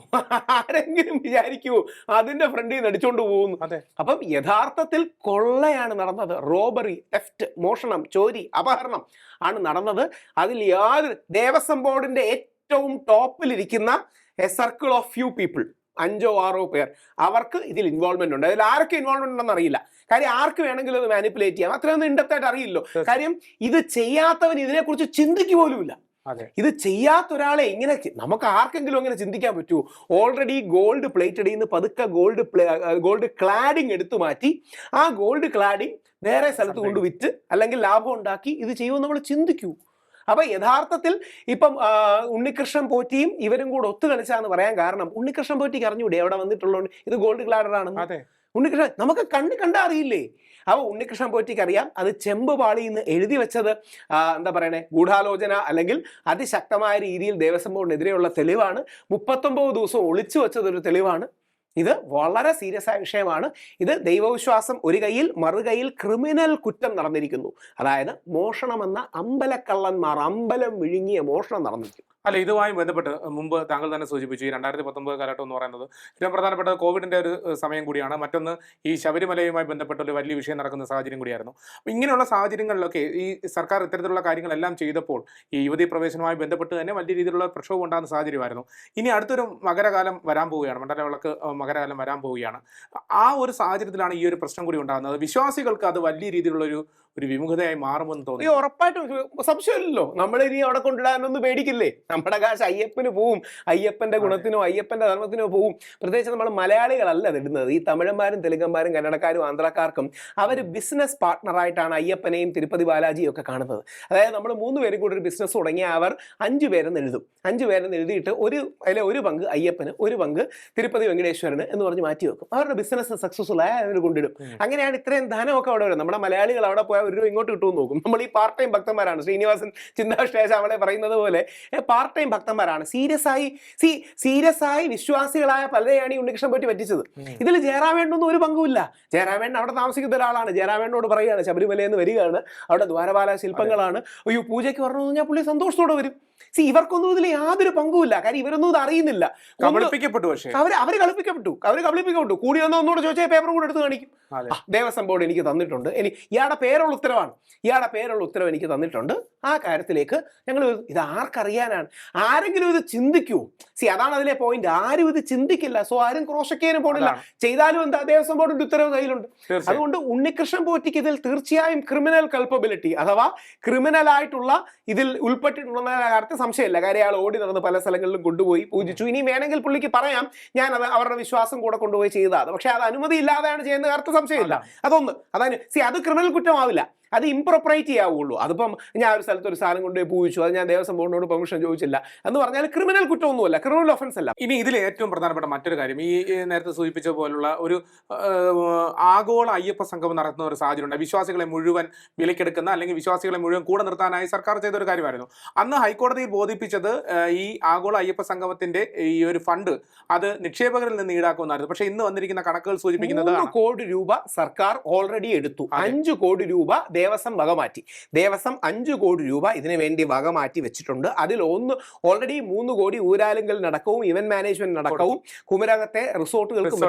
ആരെങ്കിലും വിചാരിക്കുവോ അതിന്റെ ഫ്രണ്ടിൽ നിന്ന് അടിച്ചോണ്ട് പോകുന്നു. അതെ. അപ്പം യഥാർത്ഥത്തിൽ കൊള്ളയാണ് നടന്നത്. റോബറി തെഫ്റ്റ് മോഷണം ചോരി അപഹരണം ആണ് നടന്നത്. അതിൽ യാതൊരു ദേവസ്വം ബോർഡിന്റെ ഏറ്റവും ടോപ്പിലിരിക്കുന്ന a circle of few people. അഞ്ചോ ആറോ പേർ. അവർക്ക് ഇതിൽ ഇൻവോൾവ്മെന്റ് ഉണ്ട്. അതിൽ ആർക്ക് ഇൻവോൾവ്മെന്റ് ഉണ്ടെന്ന് അറിയില്ല. കാര്യം ആർക്ക് വേണമെങ്കിലും അത് മാനിപ്പുലേറ്റ് ചെയ്യാം. അത്രയൊന്നും ഇൻഡത്തായിട്ട് അറിയില്ലോ. കാര്യം ഇത് ചെയ്യാത്തവൻ ഇതിനെക്കുറിച്ച് ചിന്തിക്കുക പോലുമില്ല. ഇത് ചെയ്യാത്ത ഒരാളെ എങ്ങനെ നമുക്ക് ആർക്കെങ്കിലും അങ്ങനെ ചിന്തിക്കാൻ പറ്റുമോ ഓൾറെഡി ഗോൾഡ് പ്ലേറ്റഡിൽ നിന്ന് പതുക്കെ ഗോൾഡ് ഗോൾഡ് ക്ലാഡിങ് എടുത്തു മാറ്റി ആ ഗോൾഡ് ക്ലാഡിങ് വേറെ സ്ഥലത്ത് കൊണ്ട് വിറ്റ് അല്ലെങ്കിൽ ലാഭം ഉണ്ടാക്കി ഇത് ചെയ്യുമെന്ന് നമ്മൾ ചിന്തിക്കൂ. അപ്പൊ യഥാർത്ഥത്തിൽ ഇപ്പം ഉണ്ണികൃഷ്ണൻ പോറ്റിയും ഇവരും കൂടെ ഒത്തു കളിച്ചാന്ന് പറയാൻ കാരണം ഉണ്ണികൃഷ്ണൻ പോറ്റിക്ക് അറിഞ്ഞൂടെ എവിടെ വന്നിട്ടുള്ളതുകൊണ്ട് ഇത് ഗോൾഡ് ഗ്ലാഡർ ആണ് അതെ. ഉണ്ണികൃഷ്ണൻ നമുക്ക് കണ്ട് കണ്ട അറിയില്ലേ അപ്പൊ ഉണ്ണികൃഷ്ണൻ പോറ്റിക്ക് അറിയാം അത് ചെമ്പ് പാളി എന്ന് എഴുതി വെച്ചത് എന്താ പറയണേ? ഗൂഢാലോചന അല്ലെങ്കിൽ അതിശക്തമായ രീതിയിൽ ദേവസ്വം ബോർഡിനെതിരെയുള്ള തെളിവാണ്. മുപ്പത്തൊമ്പത് ദിവസം ഒളിച്ചു വെച്ചതൊരു തെളിവാണ്. ഇത് വളരെ സീരിയസ് ആയ വിഷയമാണ്. ഇത് ദൈവവിശ്വാസം ഒരു കയ്യിൽ മറുകൈയിൽ ക്രിമിനൽ കുറ്റം നടന്നിരിക്കുന്നു. അതായത് മോഷണമെന്ന അമ്പലക്കള്ളന്മാർ അമ്പലം വിഴുങ്ങിയ മോഷണം നടന്നിരിക്കുന്നു അല്ല ഇതുമായി ബന്ധപ്പെട്ട് മുമ്പ് താങ്കൾ തന്നെ സൂചിപ്പിച്ചു ഈ രണ്ടായിരത്തി പത്തൊമ്പത് കാലഘട്ടം എന്ന് പറയുന്നത് ഏറ്റവും പ്രധാനപ്പെട്ട കോവിഡിന്റെ ഒരു സമയം കൂടിയാണ്. മറ്റൊന്ന് ഈ ശബരിമലയുമായി ബന്ധപ്പെട്ട ഒരു വലിയ വിഷയം നടക്കുന്ന സാഹചര്യം കൂടിയായിരുന്നു. അപ്പൊ ഇങ്ങനെയുള്ള സാഹചര്യങ്ങളിലൊക്കെ ഈ സർക്കാർ ഇത്തരത്തിലുള്ള കാര്യങ്ങളെല്ലാം ചെയ്തപ്പോൾ ഈ യുവതി പ്രവേശനവുമായി ബന്ധപ്പെട്ട് തന്നെ വലിയ രീതിയിലുള്ള പ്രക്ഷോഭം ഉണ്ടാകുന്ന സാഹചര്യമായിരുന്നു. ഇനി അടുത്തൊരു മകരകാലം വരാൻ പോവുകയാണ്. മണ്ഡലവിളക്ക് മകരകാലം വരാൻ പോവുകയാണ്. ആ ഒരു സാഹചര്യത്തിലാണ് ഈ ഒരു പ്രശ്നം കൂടി ഉണ്ടാകുന്നത്. വിശ്വാസികൾക്ക് അത് വലിയ രീതിയിലുള്ള ഒരു വിമുഖതയായി മാറുമെന്ന് ഈ തോന്നി ഉറപ്പായിട്ടും. സംശയമില്ലല്ലോ. നമ്മൾ ഇനി അവിടെ കൊണ്ടിടാനൊന്നും പേടിക്കില്ലേ? നമ്മുടെ കാശ് അയ്യപ്പന് പോവും. അയ്യപ്പന്റെ ഗുണത്തിനോ അയ്യപ്പന്റെ ധർമ്മത്തിനോ പോവും. പ്രത്യേകിച്ച് നമ്മൾ മലയാളികളല്ല ഇടുന്നത്. ഈ തമിഴന്മാരും തെലുങ്കന്മാരും കന്നഡക്കാരും ആന്ധ്രക്കാർക്കും അവർ ബിസിനസ് പാർട്ട്ണറായിട്ടാണ് അയ്യപ്പനെയും തിരുപ്പതി ബാലാജിയും ഒക്കെ കാണുന്നത്. അതായത് നമ്മൾ മൂന്ന് പേരും കൂടി ഒരു ബിസിനസ് തുടങ്ങിയ അവർ അഞ്ചു പേരെന്ന് എഴുതും. അഞ്ചു പേരെന്ന് എഴുതിയിട്ട് ഒരു അതിലെ ഒരു പങ്ക് അയ്യപ്പന് ഒരു പങ്ക് തിരുപ്പതി വെങ്കടേശ്വരന് എന്ന് പറഞ്ഞ് മാറ്റി വെക്കും. അവരുടെ ബിസിനസ് സക്സസ്ഫുൾ ആയി അവർ കൊണ്ടിടും. അങ്ങനെയാണ് ഇത്രയും ധനമൊക്കെ അവിടെ വരും നമ്മുടെ മലയാളികൾ അവിടെ പോയാൽ ഒരു രൂപ ഇങ്ങോട്ട് കിട്ടുമെന്ന് നോക്കും. നമ്മൾ ഈ പാർട്ട് ടൈം ഭക്തന്മാരാണ്. ശ്രീനിവാസൻ ചിന്താശ്ലേഷ അവളെ പറയുന്നത് പോലെ പാർട്ട് ടൈം ഭക്തന്മാരാണ്. സീരിയസ് ആയി സി സീരിയസ് ആയി വിശ്വാസികളായ പലരെയാണ് ഈ ഉണ്ണികൃഷ്ണൻ പറ്റി പറ്റിച്ചത്. ഇതിൽ ജയറാവേണ്ടൊന്നും ഒരു പങ്കുമില്ല. ജയറാവേണ്ടൻ അവിടെ താമസിക്കുന്ന ഒരാളാണ്. ജയറാവേണ്ടോട് പറയുകയാണ് ശബരിമല എന്ന് വരികയാണ്. അവിടെ ദ്വാരപാല ശില്പങ്ങളാണ്. അയ്യോ പൂജയ്ക്ക് പറഞ്ഞു കഴിഞ്ഞാൽ പുള്ളി സന്തോഷത്തോടെ വരും. സി ഇവർക്കൊന്നും ഇതിൽ യാതൊരു പങ്കുമില്ല. കാര്യം ഇവരൊന്നും ഇത് അറിയുന്നില്ല. കളിപ്പിക്കപ്പെട്ടു പക്ഷേ. അവർ അവർ കളിപ്പിക്കപ്പെട്ടു അവർ കളിപ്പിക്കപ്പെട്ടു കൂടി വന്ന ഒന്നുകൂടെ ചോദിച്ചാൽ പേപ്പർ കൂടെ എടുത്ത് കാണിക്കും. ദേവസ്വം ബോർഡ് എനിക്ക് തന്നിട്ടുണ്ട്. ഇനി ഇയാളുടെ പേരുള്ള പേരുള്ള ഉത്തരവാണ്. ഇയാളുടെ പേരുള്ള ഉത്തരവ് എനിക്ക് തന്നിട്ടുണ്ട്. ആ കാര്യത്തിലേക്ക് ഞങ്ങൾ ഇത് ആർക്കറിയാനാണ്? ആരെങ്കിലും ഇത് ചിന്തിക്കൂ. സി അതാണ് അതിലെ പോയിന്റ് ആരും ഇത് ചിന്തിക്കില്ല. സോ ആരും ക്രോശക്കേനും പോണില്ല. ചെയ്താലും എന്താ ദേവസ്വം ബോർഡിന്റെ ഉത്തരവ് കയ്യിലുണ്ട്. അതുകൊണ്ട് ഉണ്ണികൃഷ്ണൻ പോറ്റിക്ക് ഇതിൽ തീർച്ചയായും ക്രിമിനൽ കൾപ്പബിലിറ്റി അഥവാ ക്രിമിനൽ ആയിട്ടുള്ള ഇതിൽ ഉൾപ്പെട്ടിട്ടുള്ള കാര്യത്തിൽ സംശയമില്ല. കാര്യം അയാൾ ഓടി നടന്ന് പല സ്ഥലങ്ങളിലും കൊണ്ടുപോയി പൂജിച്ചു. ഇനി വേണമെങ്കിൽ പുള്ളിക്ക് പറയാം ഞാൻ അത് അവരുടെ വിശ്വാസം കൂടെ കൊണ്ടുപോയി ചെയ്തതാണ് പക്ഷെ അത് അനുമതി ഇല്ലാതെയാണ് ചെയ്യുന്ന കാര്യത്തിൽ സംശയമില്ല. അതൊന്ന്. അതാണ് സി അത് ക്രിമിനൽ കുറ്റമാവില്ല. അത് ഇംപ്രോപ്പറേറ്റ് ചെയ്യാവുള്ളൂ. അതിപ്പം ഞാൻ ഒരു സ്ഥലത്ത് ഒരു സാധനം കൊണ്ടുപോയി പോയിച്ചു അത് ഞാൻ ദേവസ്വം ബോർഡിനോട് പെർമിഷൻ ചോദിച്ചില്ല. എന്ന് പറഞ്ഞാൽ ക്രിമിനൽ കുറ്റമൊന്നുമല്ല. ക്രിമിനൽ ഒഫൻസ് അല്ല. ഇനി ഇതിൽ ഏറ്റവും പ്രധാനപ്പെട്ട മറ്റൊരു കാര്യം. ഈ നേരത്തെ സൂചിപ്പിച്ച പോലുള്ള ഒരു ആഗോള അയ്യപ്പ സംഘം നടത്തുന്ന ഒരു സാഹചര്യമുണ്ട്. വിശ്വാസികളെ മുഴുവൻ വിലക്കെടുക്കുന്ന അല്ലെങ്കിൽ വിശ്വാസികളെ മുഴുവൻ കൂടെ നിർത്താനായി സർക്കാർ ചെയ്ത ഒരു കാര്യമായിരുന്നു. അന്ന് ഹൈക്കോടതിയിൽ ബോധിപ്പിച്ചത് ഈ ആഗോള അയ്യപ്പ സംഗമത്തിന്റെ ഈ ഒരു ഫണ്ട് അത് നിക്ഷേപകരിൽ നിന്ന് ഈടാക്കുമെന്നായിരുന്നു. പക്ഷേ ഇന്ന് വന്നിരിക്കുന്ന കണക്കുകൾ സൂചിപ്പിക്കുന്നത് കോടി രൂപ സർക്കാർ ഓൾറെഡി എടുത്തു. അഞ്ചു കോടി രൂപ ദേവസ്വം വക മാറ്റി. ദേവസ്വം അഞ്ചു കോടി രൂപ ഇതിനു വേണ്ടി വക മാറ്റി വെച്ചിട്ടുണ്ട്. അതിൽ ഒന്ന് ഓൾറെഡി മൂന്ന് കോടി ഊരാലുങ്കൽ നടക്കവും ഇവന്റ് മാനേജ്മെന്റ് നടക്കവും കുമരകത്തെ റിസോർട്ടുകൾക്കും.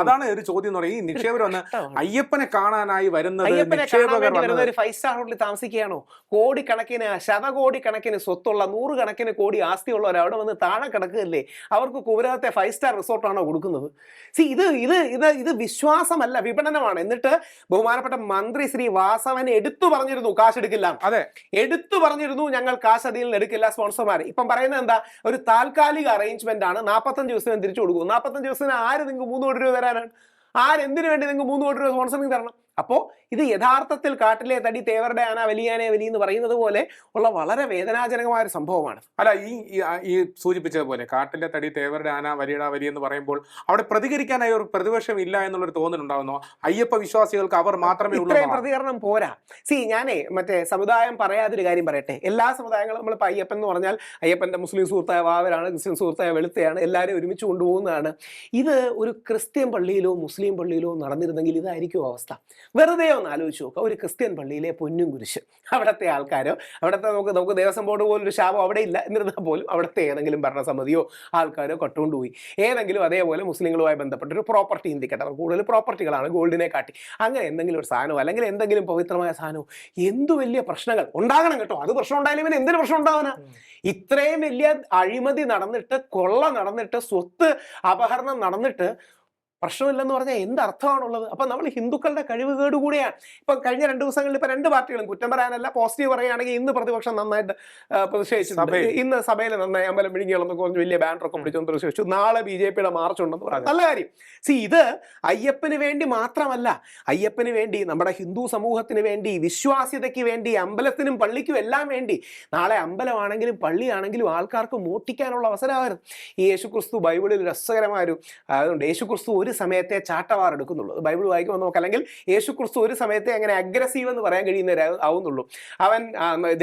അതാണ് ഒരു ചോദ്യം എന്ന് പറയുന്നത് ഈ വന്ന് അയ്യപ്പനെ കാണാനായി വരുന്നത് ഒരു ഫൈവ് സ്റ്റാർ ഹോട്ടലിൽ താമസിക്കുകയാണോ? കോടിക്കണക്കിന് ശതകോടിക്കണക്കിന് സ്വത്തുള്ള നൂറുകണക്കിന് കോടി ആസ്തിയുള്ളവർ അവിടെ വന്ന് താഴെ കിടക്കുകയല്ലേ? അവർക്ക് കുമരകത്തെ ഫൈവ് സ്റ്റാർ റിസോർട്ടാണോ കൊടുക്കുന്നത്? സി ഇത് ഇത് ഇത് ഇത് വിശ്വാസമല്ല വിപണനമാണ്. എന്നിട്ട് ബഹുമാനപ്പെട്ട മന്ത്രി ശ്രീ വാസവൻ എടുത്തു പറഞ്ഞിരുന്നു കാശ് എടുക്കില്ല അതെ. എടുത്തു പറഞ്ഞിരുന്നു ഞങ്ങൾ കാശ് അതിൽ നിന്ന് എടുക്കില്ല സ്പോൺസർമാർ ഇപ്പം പറയുന്നത് എന്താ? ഒരു താൽക്കാലിക അറേഞ്ച്മെന്റ് ആണ്. നാൽപ്പത്തഞ്ച് ദിവസത്തിന് തിരിച്ചു കൊടുക്കും. നാൽപ്പത്തഞ്ച് ദിവസത്തിന് ആര് നിങ്ങൾക്ക് മൂന്ന് കോടി രൂപ തരാനാണ്? ആരെന്തിനു വേണ്ടി നിങ്ങൾക്ക് മൂന്ന് കോടി രൂപ സ്പോൺസറിങ് തരണം? അപ്പോൾ ഇത് യഥാർത്ഥത്തിൽ കാട്ടിലെ തടി തേവരുടെ ആന വലിയാനെ വലി എന്ന് പറയുന്നത് പോലെ ഉള്ള വളരെ വേദനാജനകമായ ഒരു സംഭവമാണ്. അല്ല ഈ ഈ- സൂചിപ്പിച്ചതുപോലെ കാട്ടിലെ തടി തേവരുടെ ആന വലിയട വലി എന്ന് പറയുമ്പോൾ അവിടെ പ്രതികരിക്കാനായി ഒരു പ്രതിപക്ഷം ഇല്ല എന്നുള്ളൊരു തോന്നലുണ്ടാകുന്നു അയ്യപ്പ വിശ്വാസികൾക്ക് അവർ മാത്രമേ ഉള്ളൂ പ്രതികരണം പോരാ. സി ഞാനേ മറ്റേ സമുദായം പറയാതൊരു കാര്യം പറയട്ടെ. എല്ലാ സമുദായങ്ങളും നമ്മളിപ്പോൾ അയ്യപ്പൻ എന്ന് പറഞ്ഞാൽ അയ്യപ്പന്റെ മുസ്ലിം സുഹൃത്തായ വാവരാണ് ക്രിസ്ത്യൻ സുഹൃത്തായ വെളുത്തയാണ് എല്ലാവരും ഒരുമിച്ച് കൊണ്ടുപോകുന്നതാണ്. ഇത് ഒരു ക്രിസ്ത്യൻ പള്ളിയിലോ മുസ്ലിം പള്ളിയിലോ നടന്നിരുന്നെങ്കിൽ ഇതായിരിക്കും അവസ്ഥ. വെറുതെ ഒന്ന് ആലോചിച്ച് നോക്കുക ഒരു ക്രിസ്ത്യൻ പള്ളിയിലെ പൊന്നും കുരിശ്. അവിടുത്തെ ആൾക്കാരോ അവിടുത്തെ നമുക്ക് നമുക്ക് ദേവസ്വം ബോർഡ് പോലൊരു ശാപം അവിടെ ഇല്ല എന്നിരുന്നാൽ പോലും അവിടുത്തെ ഏതെങ്കിലും ഭരണസമിതിയോ ആൾക്കാരോ കൊട്ടുകൊണ്ട് പോയി ഏതെങ്കിലും അതേപോലെ മുസ്ലിങ്ങളുമായി ബന്ധപ്പെട്ട ഒരു പ്രോപ്പർട്ടി ഇന്ത്യക്കട്ടെ അവർ കൂടുതൽ പ്രോപ്പർട്ടികളാണ് ഗോൾഡിനെ കാട്ടി. അങ്ങനെ എന്തെങ്കിലും ഒരു സാധനമോ അല്ലെങ്കിൽ എന്തെങ്കിലും പവിത്രമായ സാധനമോ എന്ത് വലിയ പ്രശ്നങ്ങൾ ഉണ്ടാകണം കേട്ടോ. അത് പ്രശ്നം ഉണ്ടായാലും ഇവന് എന്തൊരു പ്രശ്നം ഉണ്ടാവാനാ? ഇത്രയും വലിയ അഴിമതി നടന്നിട്ട് കൊള്ള നടന്നിട്ട് സ്വത്ത് അപഹരണം നടന്നിട്ട് പ്രശ്നമില്ലെന്ന് പറഞ്ഞാൽ എന്ത് അർത്ഥമാണുള്ളത് അപ്പൊ നമ്മൾ ഹിന്ദുക്കളുടെ കഴിവ് കൂടിയാണ്. ഇപ്പൊ കഴിഞ്ഞ രണ്ട് ദിവസങ്ങളിൽ ഇപ്പൊ രണ്ട് പാർട്ടികളും കുറ്റം പറയാനല്ല പോസിറ്റീവ് പറയുകയാണെങ്കിൽ ഇന്ന് പ്രതിപക്ഷം നന്നായിട്ട് പ്രതിഷേധിച്ചു. ഇന്ന് സഭയിൽ നന്നായി അമ്പലം വിഴുങ്ങികളെന്നൊക്കെ കുറച്ച് വലിയ ബാനറൊക്കെ പിടിച്ചൊന്ന് പ്രതിഷേധിച്ചു. നാളെ ബി ജെ പിയുടെ മാർച്ച് ഉണ്ടെന്ന് പറയാം അതെ. നല്ല കാര്യം. സി ഇത് അയ്യപ്പന് വേണ്ടി മാത്രമല്ല അയ്യപ്പന് വേണ്ടി നമ്മുടെ ഹിന്ദു സമൂഹത്തിന് വേണ്ടി വിശ്വാസ്യതയ്ക്ക് വേണ്ടി അമ്പലത്തിനും പള്ളിക്കും എല്ലാം വേണ്ടി നാളെ അമ്പലമാണെങ്കിലും പള്ളിയാണെങ്കിലും ആൾക്കാർക്ക് മോട്ടിക്കാനുള്ള അവസരമായിരുന്നു. ഈ യേശുക്രിസ്തു ബൈബിളിൽ രസകരമായ ഒരു അതുകൊണ്ട് യേശുക്രിസ്തു ഒരു സമയത്തെ ചാട്ടവാർ എടുക്കുന്നുള്ളൂ. ബൈബിൾ വായിക്കുമ്പോൾ നമുക്ക് അല്ലെങ്കിൽ യേശുക്രിസ്തു ഒരു സമയത്തെ അങ്ങനെ അഗ്രസീവ് എന്ന് പറയാൻ കഴിയുന്നവരാവുന്നുള്ളൂ അവൻ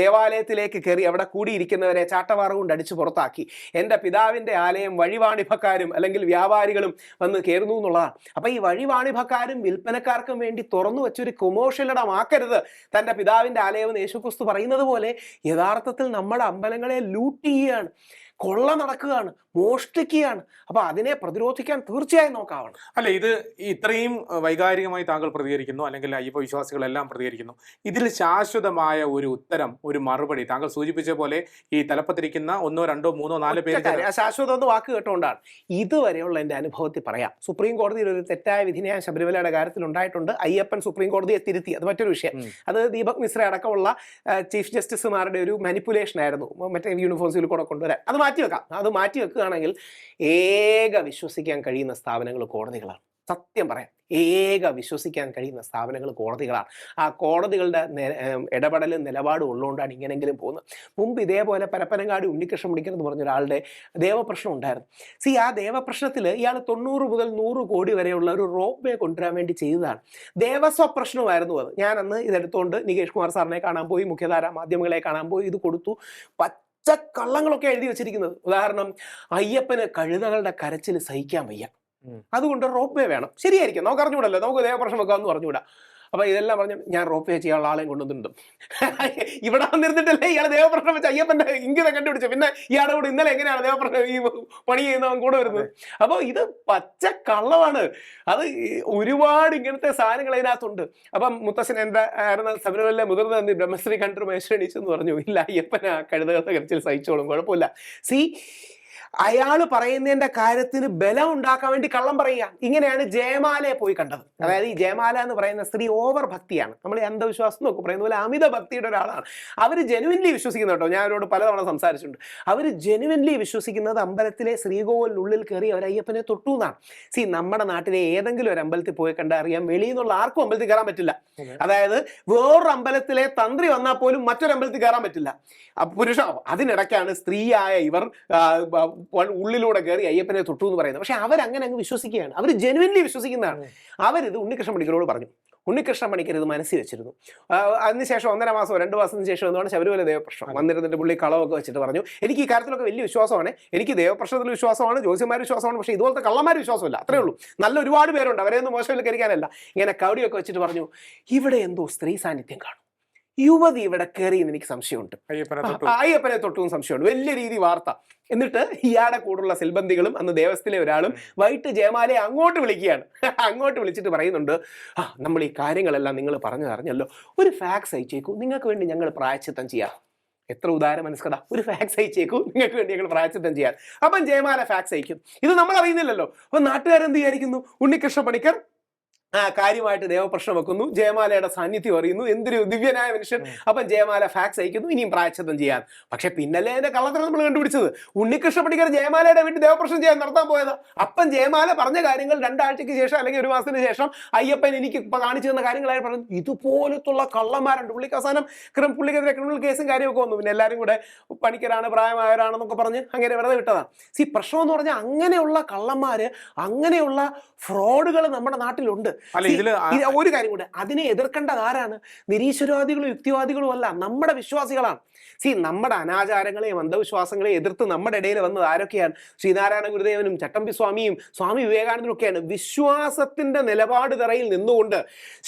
ദേവാലയത്തിലേക്ക് കയറി അവിടെ കൂടിയിരിക്കുന്നവരെ ചാട്ടവാറ കൊണ്ട് അടിച്ചു പുറത്താക്കി. എന്റെ പിതാവിന്റെ ആലയം വഴിവാണിഭക്കാരും അല്ലെങ്കിൽ വ്യാപാരികളും വന്ന് കയറുന്നു എന്നുള്ളതാണ്. അപ്പോൾ ഈ വഴിവാണിഭക്കാരും വിൽപ്പനക്കാർക്കും വേണ്ടി തുറന്നു വെച്ചൊരു കൊമോഷ്യലിടമാക്കരുത് തന്റെ പിതാവിന്റെ ആലയം എന്ന് യേശു ക്രിസ്തു പറയുന്നത് പോലെ യഥാർത്ഥത്തിൽ നമ്മുടെ അമ്പലങ്ങളെ ലൂട്ട് ചെയ്യുകയാണ്. കൊള്ള നടക്കുകയാണ് മോഷ്ടിക്കുകയാണ്. അപ്പൊ അതിനെ പ്രതിരോധിക്കാൻ തീർച്ചയായും നോക്കാവണം അല്ല ഇത് ഇത്രയും വൈകാരികമായി താങ്കൾ പ്രതികരിക്കുന്നു അല്ലെങ്കിൽ അയ്യപ്പ വിശ്വാസികളെല്ലാം പ്രതികരിക്കുന്നു. ഇതിൽ ശാശ്വതമായ ഒരു ഉത്തരം ഒരു മറുപടി താങ്കൾ സൂചിപ്പിച്ച പോലെ ഈ തലപ്പത്തിരിക്കുന്ന ഒന്നോ രണ്ടോ മൂന്നോ നാലോ പേര് ശാശ്വതം എന്ന് വാക്ക് കേട്ടുകൊണ്ടാണ് ഇതുവരെയുള്ള എന്റെ അനുഭവത്തിൽ പറയാം. സുപ്രീം കോടതിയിൽ ഒരു തെറ്റായ വിധിന്യായം ശബരിമലയുടെ കാര്യത്തിൽ ഉണ്ടായിട്ടുണ്ട്. അയ്യപ്പൻ സുപ്രീം കോടതിയെ തിരുത്തി. അത് മറ്റൊരു വിഷയം. അത് ദീപക് മിശ്ര അടക്കമുള്ള ചീഫ് ജസ്റ്റിസുമാരുടെ ഒരു മാനിപ്പുലേഷൻ ആയിരുന്നു. മറ്റേ യൂണിവേഴ്സിറ്റിയിൽ കൂടെ കൊണ്ടുവരാൻ. അത് മാറ്റിവെക്കാം. അത് മാറ്റി വെക്കുകയാണെങ്കിൽ ഏക വിശ്വസിക്കാൻ കഴിയുന്ന സ്ഥാപനങ്ങൾ കോടതികളാണ്. സത്യം പറയാം. ഏക വിശ്വസിക്കാൻ കഴിയുന്ന സ്ഥാപനങ്ങൾ കോടതികളാണ്. ആ കോടതികളുടെ ഇടപെടലും നിലപാടും ഉള്ളതുകൊണ്ടാണ് ഇങ്ങനെങ്കിലും പോകുന്നത്. മുമ്പ് ഇതേപോലെ പരപ്പനങ്ങാടി ഉണ്ണികൃഷ്ണൻ മുടിക്കൻ പറഞ്ഞ ഒരാളുടെ ദേവപ്രശ്നം ഉണ്ടായിരുന്നു. സി ആ ദേവപ്രശ്നത്തിൽ ഇയാൾ തൊണ്ണൂറ് മുതൽ നൂറ് കോടി വരെയുള്ള ഒരു റോപ്പ് വേ കൊണ്ടുവരാൻ വേണ്ടി ചെയ്തതാണ്. ദേവസ്വ പ്രശ്നമായിരുന്നു അത്. ഞാനന്ന് ഇതെടുത്തുകൊണ്ട് നികേഷ് കുമാർ സാറിനെ കാണാൻ പോയി മുഖ്യധാര മാധ്യമങ്ങളെ കാണാൻ പോയി ഇത് കൊടുത്തു. കള്ളങ്ങളൊക്കെ എഴുതി വെച്ചിരിക്കുന്നത്. ഉദാഹരണം അയ്യപ്പന് കഴുതകളുടെ കരച്ചിൽ സഹിക്കാൻ വയ്യ. അതുകൊണ്ട് റോപ്പ് വേ വേണം. ശരിയായിരിക്കും. നമുക്ക് അറിഞ്ഞൂടല്ലോ നമുക്ക് ദേവപ്രശ്നം വെക്കാമെന്ന് പറഞ്ഞുകൂടാ. അപ്പൊ ഇതെല്ലാം പറഞ്ഞു ഞാൻ റോപ്പ് വെച്ച് ഇയാൾ ആളെയും കൊണ്ടുവന്നിട്ടുണ്ട്. ഇവിടെ വന്നിരുന്നിട്ടല്ലേ ഇയാൾ ദേവപ്രശ്നം വെച്ച് അയ്യപ്പന്റെ ഇംഗിതം കണ്ടുപിടിച്ചു പിന്നെ ഇയാളുടെ കൂടെ ഇന്നലെ എങ്ങനെയാണ് ദേവപ്രശ്നം ഈ പണി ചെയ്യുന്നവൻ കൂടെ വരുന്നത്? അപ്പോൾ ഇത് പച്ച കള്ളമാണ്. അത് ഒരുപാട് ഇങ്ങനത്തെ സാധനങ്ങൾ അതിനകത്തുണ്ട്. അപ്പം മുത്തശ്ശൻ എന്താ ആയിരുന്ന ശബരിമല മുതിർന്ന നന്ദി ബ്രഹ്മശ്രീ കണ്ടു മേശ്വരണിച്ചു എന്ന് പറഞ്ഞു. ഇല്ല അയ്യപ്പന കഴുതകത്തെ കരച്ചിൽ സഹിച്ചോളും കുഴപ്പമില്ല. സി അയാൾ പറയുന്നതിന്റെ കാര്യത്തിന് ബലം ഉണ്ടാക്കാൻ വേണ്ടി കള്ളം പറയുക. ഇങ്ങനെയാണ് ജയമാലയെ പോയി കണ്ടത്. അതായത് ഈ ജയമാല എന്ന് പറയുന്ന സ്ത്രീ ഓവർ ഭക്തിയാണ് നമ്മൾ ഈ അന്ധവിശ്വാസം എന്നൊക്കെ പറയുന്ന പോലെ അമിത ഭക്തിയുടെ ഒരാളാണ്. അവർ ജെനുവിൻലി വിശ്വസിക്കുന്ന കേട്ടോ. ഞാൻ അവരോട് പലതവണ സംസാരിച്ചിട്ടുണ്ട്. അവർ ജെനുവിൻലി വിശ്വസിക്കുന്നത് അമ്പലത്തിലെ ശ്രീകോവിലിനുള്ളിൽ കയറി അവർ അയ്യപ്പനെ തൊട്ടു എന്നാണ്. സി നമ്മുടെ നാട്ടിലെ ഏതെങ്കിലും ഒരു അമ്പലത്തിൽ പോയി കണ്ടാൽ അറിയാം വെളിയിൽ നിന്നുള്ള ആർക്കും അമ്പലത്തിൽ കയറാൻ പറ്റില്ല. അതായത് വേറൊരു അമ്പലത്തിലെ തന്ത്രി വന്നാൽ പോലും മറ്റൊരു അമ്പലത്തിൽ കയറാൻ പറ്റില്ല. പുരുഷ അതിനിടയ്ക്കാണ് സ്ത്രീയായ ഇവർ ഉള്ളിലൂടെ കയറി അയ്യപ്പനെ തൊട്ടു എന്ന് പറയുന്നത്. പക്ഷെ അവരങ്ങനെ അങ്ങ് വിശ്വസിക്കുകയാണ്. അവർ ജെനുവൻലി വിശ്വസിക്കുന്നതാണ്. അവരിത് ഉണ്ണികൃഷ്ണ പണിക്കരോട് പറഞ്ഞു. ഉണ്ണികൃഷ്ണ പണിക്കർ ഇത് മനസ്സിൽ വെച്ചിരുന്നു. അതിനുശേഷം ഒന്നര മാസം രണ്ട് മാസത്തിന് ശേഷം എന്താണ് ശബരിമല ദേവപ്രശ്നം. വന്നിരുന്നിട്ട് പുള്ളി കളവൊക്കെ വെച്ചിട്ട് പറഞ്ഞു. എനിക്ക് ഈ കാര്യത്തിലൊക്കെ വലിയ വിശ്വാസമാണ്. എനിക്ക് ദേവപ്രശ്നത്തിൽ വിശ്വാസമാണ്. ജ്യോതിമാർ വിശ്വാസമാണ്. പക്ഷേ ഇതുപോലത്തെ കള്ളന്മാർ വിശ്വാസമല്ല. അത്രേ ഉള്ളൂ. നല്ല ഒരുപാട് പേരുണ്ട്. അവരെയൊന്നും മോശവൽക്കരിക്കാനല്ല. ഇങ്ങനെ കവടിയൊക്കെ വെച്ചിട്ട് പറഞ്ഞു. ഇവിടെ എന്തോ സ്ത്രീ സാന്നിധ്യം കാണും. യുവതി ഇവിടെ കയറി എന്ന് എനിക്ക് സംശയമുണ്ട്. അയ്യപ്പനെ തൊട്ടു. സംശയമുണ്ട്. വലിയ രീതി വാർത്ത. എന്നിട്ട് ഇയാളുടെ കൂടെയുള്ള സിൽബന്ധികളും അന്ന് ദേവസ്ഥയിലെ ഒരാളും വൈകിട്ട് ജയമാലയെ അങ്ങോട്ട് വിളിക്കുകയാണ്. അങ്ങോട്ട് വിളിച്ചിട്ട് പറയുന്നുണ്ട് ആ നമ്മൾ ഈ കാര്യങ്ങളെല്ലാം നിങ്ങൾ പറഞ്ഞു അറിഞ്ഞല്ലോ ഒരു ഫാക്സ് അയച്ചേക്കൂ. നിങ്ങൾക്ക് വേണ്ടി ഞങ്ങൾ പ്രായച്ചിത്തം ചെയ്യാം. എത്ര ഉദാര മനസ്കഥ. ഒരു ഫാക്സ് അയച്ചേക്കും. നിങ്ങൾക്ക് വേണ്ടി ഞങ്ങൾ പ്രായച്ചിത്തം ചെയ്യാൻ അപ്പം ജയമാല ഫാക്സ് അയക്കും. ഇത് നമ്മൾ അറിയുന്നില്ലല്ലോ. അപ്പം നാട്ടുകാരെന്ത് വിചാരിക്കുന്നു? ഉണ്ണികൃഷ്ണ പണിക്കർ കാര്യമായിട്ട് ദേവപ്രശ്നം വെക്കുന്നു. ജയമാലയുടെ സാന്നിധ്യം അറിയുന്നു. എന്തൊരു ദിവ്യനായ മനുഷ്യൻ. അപ്പം ജയമാല ഫാക്സ് അയക്കുന്നു. ഇനിയും പ്രായച്ഛത്തം ചെയ്യാൻ. പക്ഷെ പിന്നല്ലേ എന്റെ കള്ളത്തരം നമ്മൾ കണ്ടുപിടിച്ചത്? ഉണ്ണികൃഷ്ണ പണിക്കർ ജയമാലയുടെ വീട്ടിൽ ദേവപ്രശ്നം ചെയ്യാൻ നടത്താൻ പോയത്. അപ്പം ജയമാല പറഞ്ഞ കാര്യങ്ങൾ രണ്ടാഴ്ചയ്ക്ക് ശേഷം അല്ലെങ്കിൽ ഒരു മാസത്തിന് ശേഷം അയ്യപ്പൻ എനിക്ക് ഇപ്പൊ കാണിച്ചു തന്ന കാര്യങ്ങളായി പറഞ്ഞു. ഇതുപോലത്തുള്ള കള്ളന്മാരുണ്ട്. പുള്ളിക്ക് അവസാനം ക്രിം- പുള്ളിക്കെതിരെ ക്രിമിനൽ കേസും കാര്യമൊക്കെ വന്നു. പിന്നെ എല്ലാവരും കൂടെ പണിക്കരാണ് പ്രായമായവരാണെന്നൊക്കെ പറഞ്ഞ് അങ്ങനെ വെറുതെ വിട്ടതാണ് സി പ്രശ്നം എന്ന് പറഞ്ഞാൽ അങ്ങനെയുള്ള കള്ളന്മാര് അങ്ങനെയുള്ള ഫ്രോഡുകൾ നമ്മുടെ നാട്ടിലുണ്ട്. ഒരു കാര്യം കൂടെ. അതിനെ എതിർക്കേണ്ടത് ആരാണ്? നിരീശ്വരവാദികളും യുക്തിവാദികളും അല്ല. നമ്മുടെ വിശ്വാസികളാണ്. സി നമ്മുടെ അനാചാരങ്ങളെയും അന്ധവിശ്വാസങ്ങളെയും എതിർത്ത് നമ്മുടെ ഇടയിൽ വന്നത് ആരൊക്കെയാണ്? ശ്രീനാരായണ ഗുരുദേവനും ചട്ടമ്പി സ്വാമിയും സ്വാമി വിവേകാനന്ദനും ഒക്കെയാണ്. വിശ്വാസത്തിന്റെ നിലപാട് തറയിൽ നിന്നുകൊണ്ട്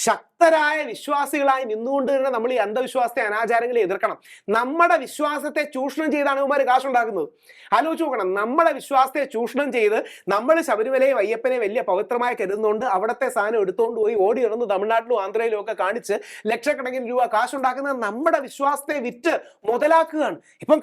ശക്തരായ വിശ്വാസികളായി നിന്നുകൊണ്ട് തന്നെ നമ്മൾ ഈ അന്ധവിശ്വാസത്തെ അനാചാരങ്ങളെ എതിർക്കണം. നമ്മുടെ വിശ്വാസത്തെ ചൂഷണം ചെയ്താണ് ഇവന്മാർ കാശുണ്ടാക്കുന്നത്. ആലോചിച്ച് നോക്കണം. നമ്മുടെ വിശ്വാസത്തെ ചൂഷണം ചെയ്ത് നമ്മൾ ശബരിമലയെ വയ്യപ്പനെ വലിയ പവിത്രമായി കരുതുന്നുകൊണ്ട് അവിടുത്തെ സാധനം എടുത്തുകൊണ്ട് പോയി ഓടി ഇറന്ന് തമിഴ്നാട്ടിലും ആന്ധ്രയിലും ഒക്കെ കാണിച്ച് ലക്ഷക്കണക്കിന് രൂപ കാശുണ്ടാക്കുന്നത് നമ്മുടെ വിശ്വാസത്തെ വിറ്റ് മുതലാക്കുകയാണ്. ഇപ്പം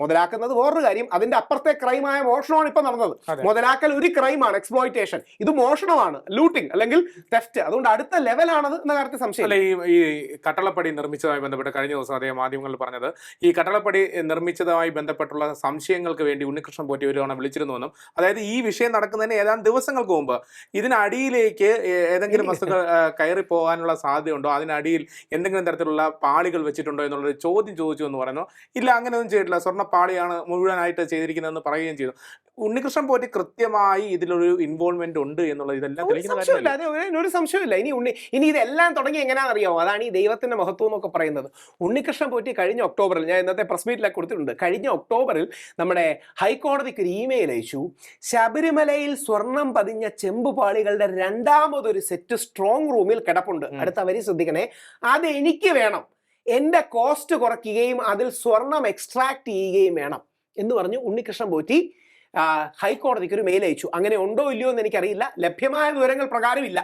മുതലാക്കുന്നത് വേറൊരു കാര്യം. അതിന്റെ അപ്പുറത്തെ ക്രൈമായ മോഷണമാണ് ഇപ്പം നടന്നത്. മുതലാക്കൽ ഒരു ക്രൈമാണ് എക്സ്പ്ലോയിറ്റേഷൻ ഇത് മോഷണമാണ് ലൂട്ടിംഗ് അല്ലെങ്കിൽ തെഫ്റ്റ് അതുകൊണ്ട് അടുത്ത ലെവലാണത് എന്ന കാര്യത്തിൽ സംശയം അല്ല ഈ കട്ടളപ്പടി നിർമ്മിച്ചതുമായി ബന്ധപ്പെട്ട് കഴിഞ്ഞ ദിവസം അദ്ദേഹം മാധ്യമങ്ങളിൽ പറഞ്ഞത് ഈ കട്ടളപ്പടി നിർമ്മിച്ചതുമായി ബന്ധപ്പെട്ടുള്ള സംശയങ്ങൾക്ക് വേണ്ടി ഉണ്ണികൃഷ്ണൻ പോറ്റി ഒരു തവണ വിളിച്ചിരുന്നുവെന്നും അതായത് ഈ വിഷയം നടക്കുന്നതിന് ഏതാനും ദിവസങ്ങൾക്ക് മുമ്പ് ഇതിനടിയിലേക്ക് ഏതെങ്കിലും വസ്തുക്കൾ കയറി പോകാനുള്ള സാധ്യതയുണ്ടോ? അതിനടിയിൽ എന്തെങ്കിലും തരത്തിലുള്ള പാളികൾ വെച്ചിട്ടുണ്ടോ എന്നുള്ളൊരു ചോദ്യം ചോദിച്ചു എന്ന് പറയുന്നു ഇല്ല അങ്ങനെയൊന്നും ചെയ്തിട്ടില്ല. സ്വർണപ്പാളിയാണ് മുഴുവനായിട്ട് ചെയ്തിരിക്കുന്നതെന്ന് പറയുകയും ചെയ്തു. ഉണ്ണികൃഷ്ണൻ പോറ്റി കൃത്യമായി ഇതിലൊരു ഇൻവോൾവ്മെന്റ് ഉണ്ട് എന്നുള്ളത് ഇതെല്ലാം ഒരു സംശയമില്ല. ഒരു- ഇനി ഉണ്ണി ഇനി ഇതെല്ലാം തുടങ്ങി എങ്ങനെയാണെന്ന് അറിയാമോ അതാണ് ഈ ദൈവത്തിന്റെ മഹത്വം എന്നൊക്കെ പറയുന്നത്. ഉണ്ണികൃഷ്ണൻ പോറ്റി കഴിഞ്ഞ ഒക്ടോബറിൽ ഞാൻ ഇന്നത്തെ പ്രസ് മീറ്റിലൊക്കെ കൊടുത്തിട്ടുണ്ട്. കഴിഞ്ഞ ഒക്ടോബറിൽ നമ്മുടെ ഹൈക്കോടതിക്ക് ഒരു ഇമെയിൽ അയച്ചു. ശബരിമലയിൽ സ്വർണം പതിഞ്ഞ ചെമ്പുപാളികളുടെ രണ്ടാമതൊരു സെറ്റ് സ്ട്രോങ് റൂമിൽ കിടപ്പുണ്ട്. അടുത്ത വരി ശ്രദ്ധിക്കണേ. അത് എനിക്ക് വേണം. എന്റെ കോസ്റ്റ് കുറയ്ക്കുകയും അതിൽ സ്വർണം എക്സ്ട്രാക്ട് ചെയ്യുകയും വേണം എന്ന് പറഞ്ഞ് ഉണ്ണികൃഷ്ണൻ പോറ്റി ഹൈക്കോടതിക്ക് ഒരു മെയിൽ അയച്ചു. അങ്ങനെ ഉണ്ടോ ഇല്ലയോ എന്ന് എനിക്കറിയില്ല. ലഭ്യമായ വിവരങ്ങൾ പ്രകാരമില്ല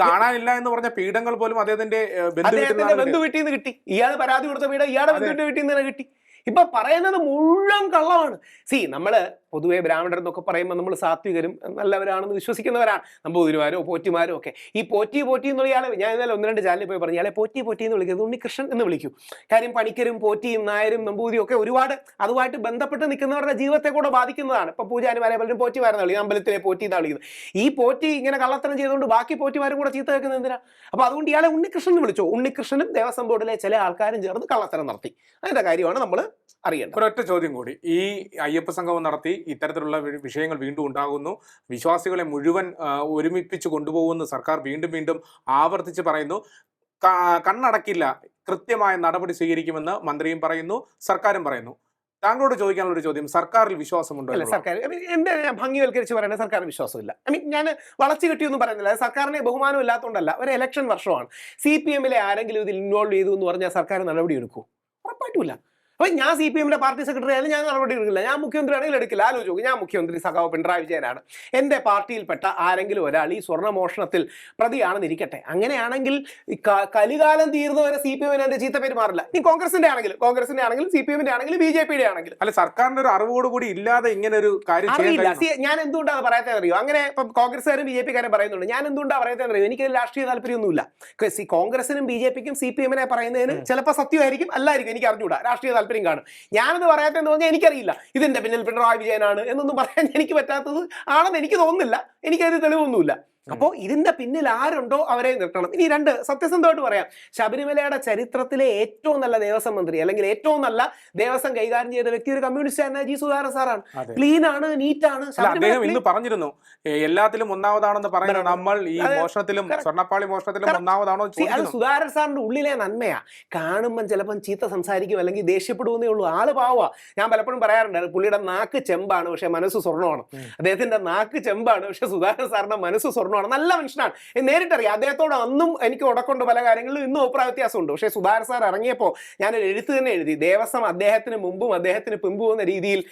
കാണാനില്ല എന്ന് പറഞ്ഞ പീഠങ്ങൾ പോലും അദ്ദേഹത്തിന്റെ അദ്ദേഹത്തിന്റെ നിന്നാണ് ബന്ധു വീട്ടിൽ നിന്ന് കിട്ടി. ഇയാൾ പരാതി കൊടുത്ത പീഠം ഇയാളെ ബന്ധുവിട്ട് ബന്ധുവിന്റെ വീട്ടിൽ നിന്ന് തന്നെ കിട്ടി. ഇപ്പൊ പറയുന്നത് മുഴുവൻ കള്ളമാണ്. സി നമ്മൾ പൊതുവെ ബ്രാഹ്മണർ എന്നൊക്കെ പറയുമ്പോൾ നമ്മൾ സാത്വികരും നല്ലവരാണെന്ന് വിശ്വസിക്കുന്നവരാണ്. നമ്പൂതിരിമാരോ പോറ്റിമാരോ ഒക്കെ. ഈ പോറ്റി പോറ്റി എന്ന് ഇയാളെ ഞാൻ ഇന്നലെ ഒന്ന് രണ്ട് ചാനലിൽ പോയി പറഞ്ഞു. ഇയാളെ പോറ്റി പോറ്റി എന്ന് വിളിക്കുന്നത് ഉണ്ണികൃഷ്ണൻ എന്ന് വിളിക്കൂ. കാര്യം പണിക്കരും പോറ്റിയും നായരും നമ്പൂതിരിയും ഒക്കെ ഒരുപാട് അതുമായിട്ട് ബന്ധപ്പെട്ട് നിൽക്കുന്നവരുടെ ജീവിതത്തെ കൂടെ ബാധിക്കുന്നതാണ്. ഇപ്പൊ പൂജാരിമാരെ പലരും പോറ്റിമാരെന്ന് വിളിക്കുന്നത് അമ്പലത്തിലെ പോറ്റി എന്നാണ് വിളിക്കുന്നത്. ഈ പോറ്റി ഇങ്ങനെ കള്ളത്തരം ചെയ്തുകൊണ്ട് ബാക്കി പോറ്റിമാരും കൂടെ ചീത്ത കേൾക്കുന്നത് എന്തിനാ? അപ്പൊ അതുകൊണ്ട് ഇയാളെ ഉണ്ണികൃഷ്ണൻ എന്ന് വിളിച്ചു. ഉണ്ണികൃഷ്ണനും ദേവസ്വം ബോർഡിലെ ചില ആൾക്കാരും ചേർന്ന് കള്ളത്തരം നടത്തി. അതിന്റെ കാര്യമാണ് നമ്മൾ അറിയേണ്ടത് ഒരൊറ്റ ചോദ്യം കൂടി. ഈ അയ്യപ്പ സംഗമം നടത്തി ഇത്തരത്തിലുള്ള വിഷയങ്ങൾ വീണ്ടും ഉണ്ടാകുന്നു. വിശ്വാസികളെ മുഴുവൻ ഒരുമിപ്പിച്ച് കൊണ്ടുപോകുമെന്ന് സർക്കാർ വീണ്ടും വീണ്ടും ആവർത്തിച്ച് പറയുന്നു. കണ്ണടക്കില്ല. കൃത്യമായ നടപടി സ്വീകരിക്കുമെന്ന് മന്ത്രിയും പറയുന്നു. സർക്കാരും പറയുന്നു. താങ്കളോട് ചോദിക്കാനുള്ള ഒരു ചോദ്യം. സർക്കാരിൽ വിശ്വാസമുണ്ടോ അല്ല. സർക്കാർ എന്റെ ഞാൻ ഭംഗിവൽക്കരിച്ച് പറയുന്നത് സർക്കാർ വിശ്വാസമില്ല. ഐ മീൻ ഞാൻ വളച്ചു കിട്ടിയൊന്നും പറയുന്നില്ല. സർക്കാരിനെ ബഹുമാനം ഇല്ലാത്തതുകൊണ്ടല്ല ഒരു ഇലക്ഷൻ വർഷമാണ്. സി പി എമ്മിലെ ആരെങ്കിലും ഇതിൽ ഇൻവോൾവ് ചെയ്തു എന്ന് പറഞ്ഞാൽ സർക്കാർ നടപടി എടുക്കൂ ഉറപ്പായിട്ടുമില്ല അപ്പൊ ഞാൻ സി പി എമ്മിന്റെ പാർട്ടി സെക്രട്ടറി ആയാലും ഞാൻ നടപടി എടുക്കില്ല. ഞാൻ മുഖ്യമന്ത്രി ആണെങ്കിൽ എടുക്കില്ല ആലോചിക്കും ഞാൻ മുഖ്യമന്ത്രി സഖാവ് പിണറായി വിജയനാണ്. എന്റെ പാർട്ടിയിൽപ്പെട്ട ആരെങ്കിലും ഒരാൾ ഈ സ്വർണമോഷണത്തിൽ പ്രതിയാണെന്ന് ഇരിക്കട്ടെ അങ്ങനെയാണെങ്കിൽ കലികാലം തീർന്നവരെ സി പി എമ്മിന് എന്റെ ചീത്ത പെരുമാറില്ല ഇനി കോൺഗ്രസിന്റെ ആണെങ്കിലും കോൺഗ്രസിന്റെ ആണെങ്കിലും സി പി എമ്മിന്റെ ആണെങ്കിലും ബി ജെ പിയുടെ ആണെങ്കിലും. അല്ല സർക്കാരിന്റെ ഒരു അറിവോടുകൂടി ഇല്ലാതെ ഇങ്ങനെ ഒരു കാര്യം അറിയില്ല. ഞാൻ എന്തുകൊണ്ടാണ് പറയാത്തത് അറിയോ അങ്ങനെ ഇപ്പം കോൺഗ്രസ്സുകാരും ബി ജെ പിക്കാരും പറയുന്നുണ്ട്. ഞാൻ എന്തുകൊണ്ടാണ് പറയാത്തത് അറിയോ എനിക്ക് രാഷ്ട്രീയ താല്പര്യമൊന്നുമില്ല. കോൺഗ്രസിനും ബി ജെ പിക്കും സി പി എമ്മിനെ പറയുന്നതിന് ചിലപ്പോൾ സത്യമായിരിക്കും അല്ലായിരിക്കും. എനിക്ക് അറിഞ്ഞുകൂടാ രാഷ്ട്രീയ താല്പര്യം കാണും. ഞാനത് പറയാത്തതെന്ന് പറഞ്ഞാൽ എനിക്കറിയില്ല. ഇതിന്റെ പിന്നിൽ പിണറായി വിജയനാണ് എന്നൊന്നും പറയാൻ എനിക്ക് പറ്റാത്തത് ആണെന്ന് എനിക്ക് തോന്നുന്നില്ല. എനിക്കതിന് തെളിവൊന്നുമില്ല. അപ്പോൾ ഇതിന്റെ പിന്നിൽ ആരുണ്ടോ അവരെ നിർത്തണം. ഇനി രണ്ട് സത്യസന്ധമായിട്ട് പറയാം. ശബരിമലയുടെ ചരിത്രത്തിലെ ഏറ്റവും നല്ല ദേവസ്വം മന്ത്രി അല്ലെങ്കിൽ ഏറ്റവും നല്ല ദേവസ്വം കൈകാര്യം ചെയ്ത വ്യക്തി ഒരു കമ്മ്യൂണിസ്റ്റ് ആയിരുന്ന ജി. സുധാകരൻ സാറാണ്. ക്ലീൻ ആണ് നീറ്റ് ആണ്. അദ്ദേഹം ഇന്ന് പറഞ്ഞിരുന്നു എല്ലാത്തിലും ഒന്നാമതാണെന്ന് പറയുന്നത് നമ്മൾ ഈ. മോഷണത്തിലും. സ്വർണപ്പാളി മോഷണത്തിലും. ഒന്നാമതാണോ അത് സുധാകരൻ സാറിന്റെ ഉള്ളിലെ നന്മയാ. കാണുമ്പം ചിലപ്പം ചീത്ത സംസാരിക്കും അല്ലെങ്കിൽ ദേഷ്യപ്പെടുവെന്നേ ഉള്ളൂ. ആൾ പാവുക ഞാൻ പലപ്പോഴും പറയാറുണ്ട് പുള്ളിയുടെ നാക്ക് ചെമ്പാണ് പക്ഷെ മനസ്സ് സ്വർണമാണ്. അദ്ദേഹത്തിന്റെ നാക്ക് ചെമ്പാണ് പക്ഷെ സുധാകരൻ സാറിന്റെ മനസ്സ് സ്വർണമാണ്. നല്ല മനുഷ്യനാണ്. നേരിട്ടറിയാം. അദ്ദേഹത്തോട് അന്നും എനിക്ക് ഉടക്കൊണ്ട് പല കാര്യങ്ങളിലും ഇന്നും അഭിപ്രായ വ്യത്യാസമുണ്ട്. പക്ഷേ സുധാകരൻ സാർ ഇറങ്ങിയപ്പോൾ ഞാൻ ഒരു എഴുത്ത് തന്നെ എഴുതി. ദേവസ്വം അദ്ദേഹത്തിന് മുമ്പും അദ്ദേഹത്തിന് പിമ്പും എന്ന രീതിയിൽ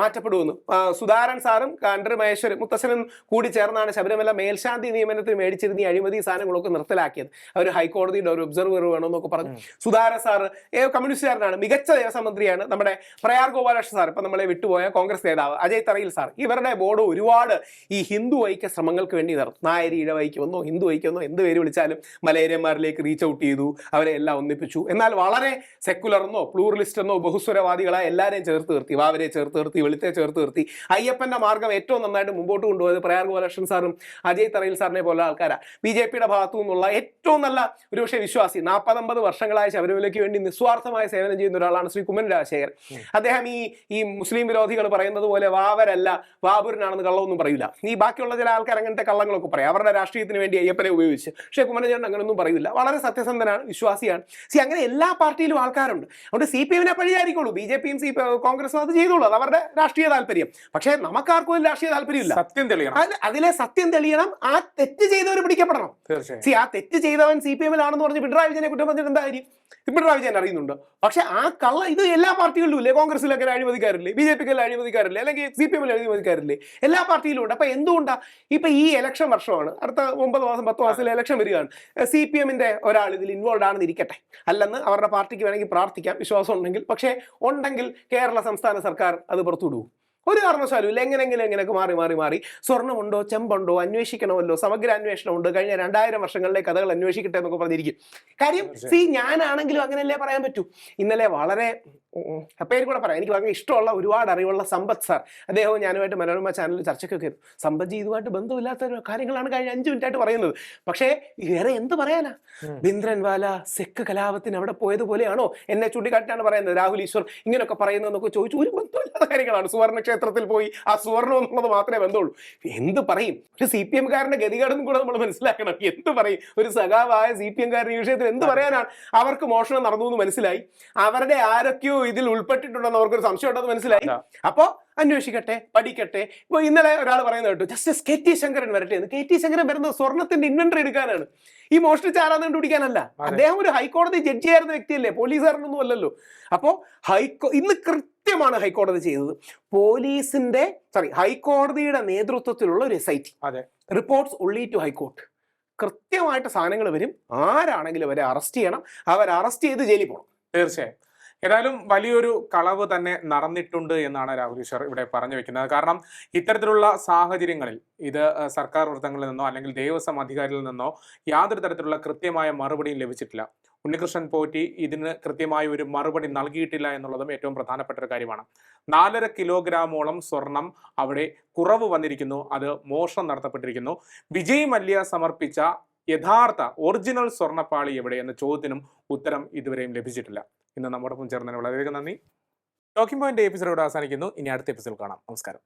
മാറ്റപ്പെടുമെന്ന് സുധാരൻ സാറും കണ്ടർ മഹേശ്വരൻ മുത്തശ്ശനും കൂടി ചേർന്നാണ് ശബരിമല മേൽശാന്തി നിയമനത്തിന് മേടിച്ചിരുന്ന ഈ അഴിമതി സാധനങ്ങളൊക്കെ നിർത്തലാക്കിയത്. അവർ ഹൈക്കോടതിയുടെ ഒരു ഒബ്സർവർ വേണമെന്നൊക്കെ പറഞ്ഞു. സുധാരൻ സാറ് കമ്മ്യൂണിസ്റ്റുകാരനാണ്. മികച്ച ദേവസ്വം മന്ത്രിയാണ് നമ്മുടെ പ്രയാർ ഗോപാലകൃഷ്ണൻ സാർ ഇപ്പം നമ്മളെ വിട്ടുപോയ കോൺഗ്രസ് നേതാവ് അജയ് തറയിൽ സാർ. ഇവരുടെ ബോർഡ് ഒരുപാട് ഈ ഹിന്ദു ഐക്യ ശ്രമങ്ങൾക്ക് വേണ്ടി നടത്തും നായരി ഇടവൈക്കുമെന്നോ ഹിന്ദു ഐക്യമെന്നോ എന്ത് പേര് വിളിച്ചാലും മലയേരിയന്മാരിലേക്ക് റീച്ച് ഔട്ട് ചെയ്തു അവരെ എല്ലാം ഒന്നിപ്പിച്ചു. എന്നാൽ വളരെ സെക്കുലർ എന്നോ പ്ലൂറലിസ്റ്റ് എന്നോ ബഹുസ്വരവാദികളായ എല്ലാവരെയും ചേർത്ത് നിർത്തി വാവരെ ചേർത്ത് നിർത്തി വെളുത്തെ ചേർത്ത് നിർത്തി. അയ്യപ്പന്റെ മാർഗം ഏറ്റവും നന്നായിട്ട് മുമ്പോട്ട് കൊണ്ടുപോയത് പ്രയാർ ഗോപാലകൃഷ്ണൻ സാറും അജയ് തറയിൽ സാറിനെ പോലെ ആൾക്കാരാണ് ബി ജെ പിയുടെ ഭാഗത്തു നിന്നുള്ള ഏറ്റവും നല്ല ഒരു പക്ഷേ വിശ്വാസി നാൽപ്പതമ്പത് വർഷങ്ങളായ ശബരിമലയ്ക്ക് വേണ്ടി നിസ്വാർത്ഥമായ സേവനം ചെയ്യുന്ന ഒരാളാണ് ശ്രീ കുമ്മൻ രാജശേഖരൻ. അദ്ദേഹം ഈ ഈ മുസ്ലിം വിരോധികൾ പറയുന്നത് പോലെ വാവരല്ല വാബുരനാണെന്ന് കള്ളമൊന്നും പറയില്ല ഈ ബാക്കിയുള്ള ചില ആൾക്കാർ അങ്ങനത്തെ കള്ളങ്ങളൊക്കെ പറയാം. അവരുടെ രാഷ്ട്രീയത്തിന് വേണ്ടി അയ്യപ്പനെ ഉപയോഗിച്ച്. പക്ഷേ കുമ്മനചേട്ടൻ അങ്ങനെയൊന്നും പറയുന്നില്ല. വളരെ സത്യസന്ധനാണ് വിശ്വാസിയാണ്. സി അങ്ങനെ എല്ലാ പാർട്ടിയിലും ആൾക്കാരുണ്ട്. അതുകൊണ്ട് സി പി എമ്മിനെ പഴിയായിരിക്കുള്ളൂ. ബി ജെ പിയും സി കോൺഗ്രസും അത് ചെയ്തോളൂ. അത് അവരുടെ രാഷ്ട്രീയ താല്പര്യം. പക്ഷേ നമുക്കാർക്കും ഒരു രാഷ്ട്രീയ താല്പര്യമില്ല. സത്യം തെളിയണം. അത് അതിലെ സത്യം തെളിയണം. ആ തെറ്റ് ചെയ്തവർ പിടിക്കപ്പെടണം. സി ആ തെറ്റ് ചെയ്തവൻ സി പി എമ്മിലാണെന്ന് പറഞ്ഞ് പിണറായി വിജയനെ കുറ്റം പറഞ്ഞിട്ട് എന്താ കാര്യം? പിണറായി വിജയൻ അറിയുന്നുണ്ട്. പക്ഷെ ആ കള്ള ഇത് എല്ലാ പാർട്ടികളിലും ഇല്ലേ? കോൺഗ്രസിലൊക്കെ അഴിമതിക്കാരില്ലേ ബി ജെ പിക്ക് അഴിമതിക്കാരില്ലേ അല്ലെങ്കിൽ സി പി എമ്മിൽ അഴിമതിക്കാരില്ലേ എല്ലാ പാർട്ടിയിലും ഉണ്ട്. അപ്പൊ എന്തുകൊണ്ടാ? ഇപ്പൊ ഈ ഇലക്ഷൻ വർഷമാണ്. അടുത്ത ഒമ്പത് മാസം പത്ത് മാസത്തിൽ ഇലക്ഷൻ വരികയാണ്. സി പി എമ്മിന്റെ ഒരാൾ ഇതിൽ ഇൻവോൾവ് ആണെന്ന് ഇരിക്കട്ടെ അല്ലെന്ന് അവരുടെ പാർട്ടിക്ക് വേണമെങ്കിൽ പ്രാർത്ഥിക്കാം വിശ്വാസം ഉണ്ടെങ്കിൽ. പക്ഷേ ഉണ്ടെങ്കിൽ കേരള സംസ്ഥാന സർക്കാർ അത് പുറത്തുവിടുവോ ഒരു കാരണവശാലും ഇല്ല. എങ്ങനെങ്കിലും എങ്ങനെയൊക്കെ മാറി മാറി മാറി. സ്വർണമുണ്ടോ ചെമ്പുണ്ടോ അന്വേഷിക്കണമല്ലോ. സമഗ്ര അന്വേഷണമുണ്ട്. കഴിഞ്ഞ രണ്ടായിരം വർഷങ്ങളിലെ കഥകൾ അന്വേഷിക്കട്ടെ എന്നൊക്കെ പറഞ്ഞിരിക്കും. കാര്യം സി ഞാനാണെങ്കിലും അങ്ങനെയല്ലേ പറയാൻ പറ്റൂ? ഇന്നലെ വളരെ പേര് കൂടെ പറയാം. എനിക്ക് ഭയങ്കര ഇഷ്ടമുള്ള ഒരുപാട് അറിവുള്ള സമ്പത്ത് സാർ. അദ്ദേഹവും ഞാനുമായിട്ട് മനോരമ ചാനലിൽ ചർച്ചയ്ക്കൊക്കെ ആയിരുന്നു. സമ്പത്ജി ഇതുമായിട്ട് ബന്ധമില്ലാത്ത കാര്യങ്ങളാണ് കഴിഞ്ഞ അഞ്ച് മിനിറ്റ് ആയിട്ട് പറയുന്നത്. പക്ഷേ വേറെ എന്ത് പറയാനാ. ബിന്ദ്രൻവാല സെക്ക് കലാപത്തിന് അവിടെ പോയതുപോലെയാണോ? എന്നെ ചൂണ്ടിക്കാട്ടിയാണ് പറയുന്നത്. രാഹുൽ ഈശ്വർ ഇങ്ങനെയൊക്കെ പറയുന്നതെന്നൊക്കെ ചോദിച്ചു. ഒരു ബന്ധമില്ലാത്ത കാര്യങ്ങളാണ്. സുവർണ ക്ഷേത്രത്തിൽ പോയി ആ സുവർണം എന്നുള്ളത് മാത്രമേ ബന്ധമുള്ളൂ. എന്ത് പറയും? ഒരു സി പി എംകാരന്റെ ഗതികേടും കൂടെ നമ്മൾ മനസ്സിലാക്കണം. എന്ത് പറയും? ഒരു സഖാവായ സി പി എംകാരൻ ഈ വിഷയത്തിൽ എന്ത് പറയാനാണ്? അവർക്ക് മോഷണം നടന്നു എന്ന് മനസ്സിലായി. അവരുടെ ആരൊക്കെയോ ഇതിൽ ഉൾപ്പെട്ടിട്ടുണ്ടെന്ന് അവർക്കൊരു സംശയം ഉണ്ടെന്ന് മനസ്സിലായി. അപ്പോൾ അന്വേഷിക്കട്ടെ പഠിക്കട്ടെ. ഇപ്പൊ ഇന്നലെ ഒരാൾ പറയുന്നത് കേട്ടോ ജസ്റ്റിസ് കെ ടി ശങ്കരൻ വരട്ടെ എന്ന്. കെ ടി ശങ്കരൻ വരുന്നത് സ്വർണത്തിന്റെ ഇൻവെന്ററി എടുക്കാനാണ്. ഈ മോഷ്ടിച്ച ആരാന്ന് കണ്ടുപിടിക്കാനല്ല. അദ്ദേഹം ഒരു ഹൈക്കോടതി ജഡ്ജി ജഡ്ജിയായിരുന്ന വ്യക്തിയല്ലേ പോലീസുകാരനൊന്നും അല്ലല്ലോ അപ്പോ ഹൈക്കോ ഇന്ന് കൃത്യമാണ് ഹൈക്കോടതി ചെയ്തത്. പോലീസിന്റെ സോറി ഹൈക്കോടതിയുടെ നേതൃത്വത്തിലുള്ള ഒരു എസ് ഐ ടി റിപ്പോർട്ട്സ് ഉള്ളി ടു ഹൈക്കോർട്ട് കൃത്യമായിട്ട് സാധനങ്ങൾ വരും. ആരാണെങ്കിലും അവരെ അറസ്റ്റ് ചെയ്യണം. അവർ അറസ്റ്റ് ചെയ്ത് ജയിലിൽ പോകണം തീർച്ചയായും. ഏതായാലും വലിയൊരു കളവ് തന്നെ നടന്നിട്ടുണ്ട് എന്നാണ് രാഹുൽ ഈശ്വർ ഇവിടെ പറഞ്ഞു വെക്കുന്നത്. കാരണം ഇത്തരത്തിലുള്ള സാഹചര്യങ്ങളിൽ ഇത് സർക്കാർ വൃത്തങ്ങളിൽ നിന്നോ അല്ലെങ്കിൽ ദേവസ്വം അധികാരികളിൽ നിന്നോ യാതൊരു തരത്തിലുള്ള കൃത്യമായ മറുപടിയും ലഭിച്ചിട്ടില്ല. ഉണ്ണികൃഷ്ണൻ പോറ്റി ഇതിന് കൃത്യമായ ഒരു മറുപടി നൽകിയിട്ടില്ല എന്നുള്ളതും ഏറ്റവും പ്രധാനപ്പെട്ട ഒരു കാര്യമാണ്. നാലര കിലോഗ്രാമോളം സ്വർണം അവിടെ കുറവ് വന്നിരിക്കുന്നു. അത് മോഷണം നടത്തപ്പെട്ടിരിക്കുന്നു. വിജയ് മല്യ സമർപ്പിച്ച യഥാർത്ഥ ഒറിജിനൽ സ്വർണപ്പാളി എവിടെ എന്ന ചോദ്യത്തിനും ഉത്തരം ഇതുവരെയും ലഭിച്ചിട്ടില്ല. ഇന്ന് നമ്മോടൊപ്പം ചേർന്നതിന് വളരെയധികം നന്ദി. ടോക്കിംഗ് പോയിന്റ് എപ്പിസോഡ് അവസാനിക്കുന്നു. ഇനി അടുത്ത എപ്പിസോഡ് കാണാം. നമസ്കാരം.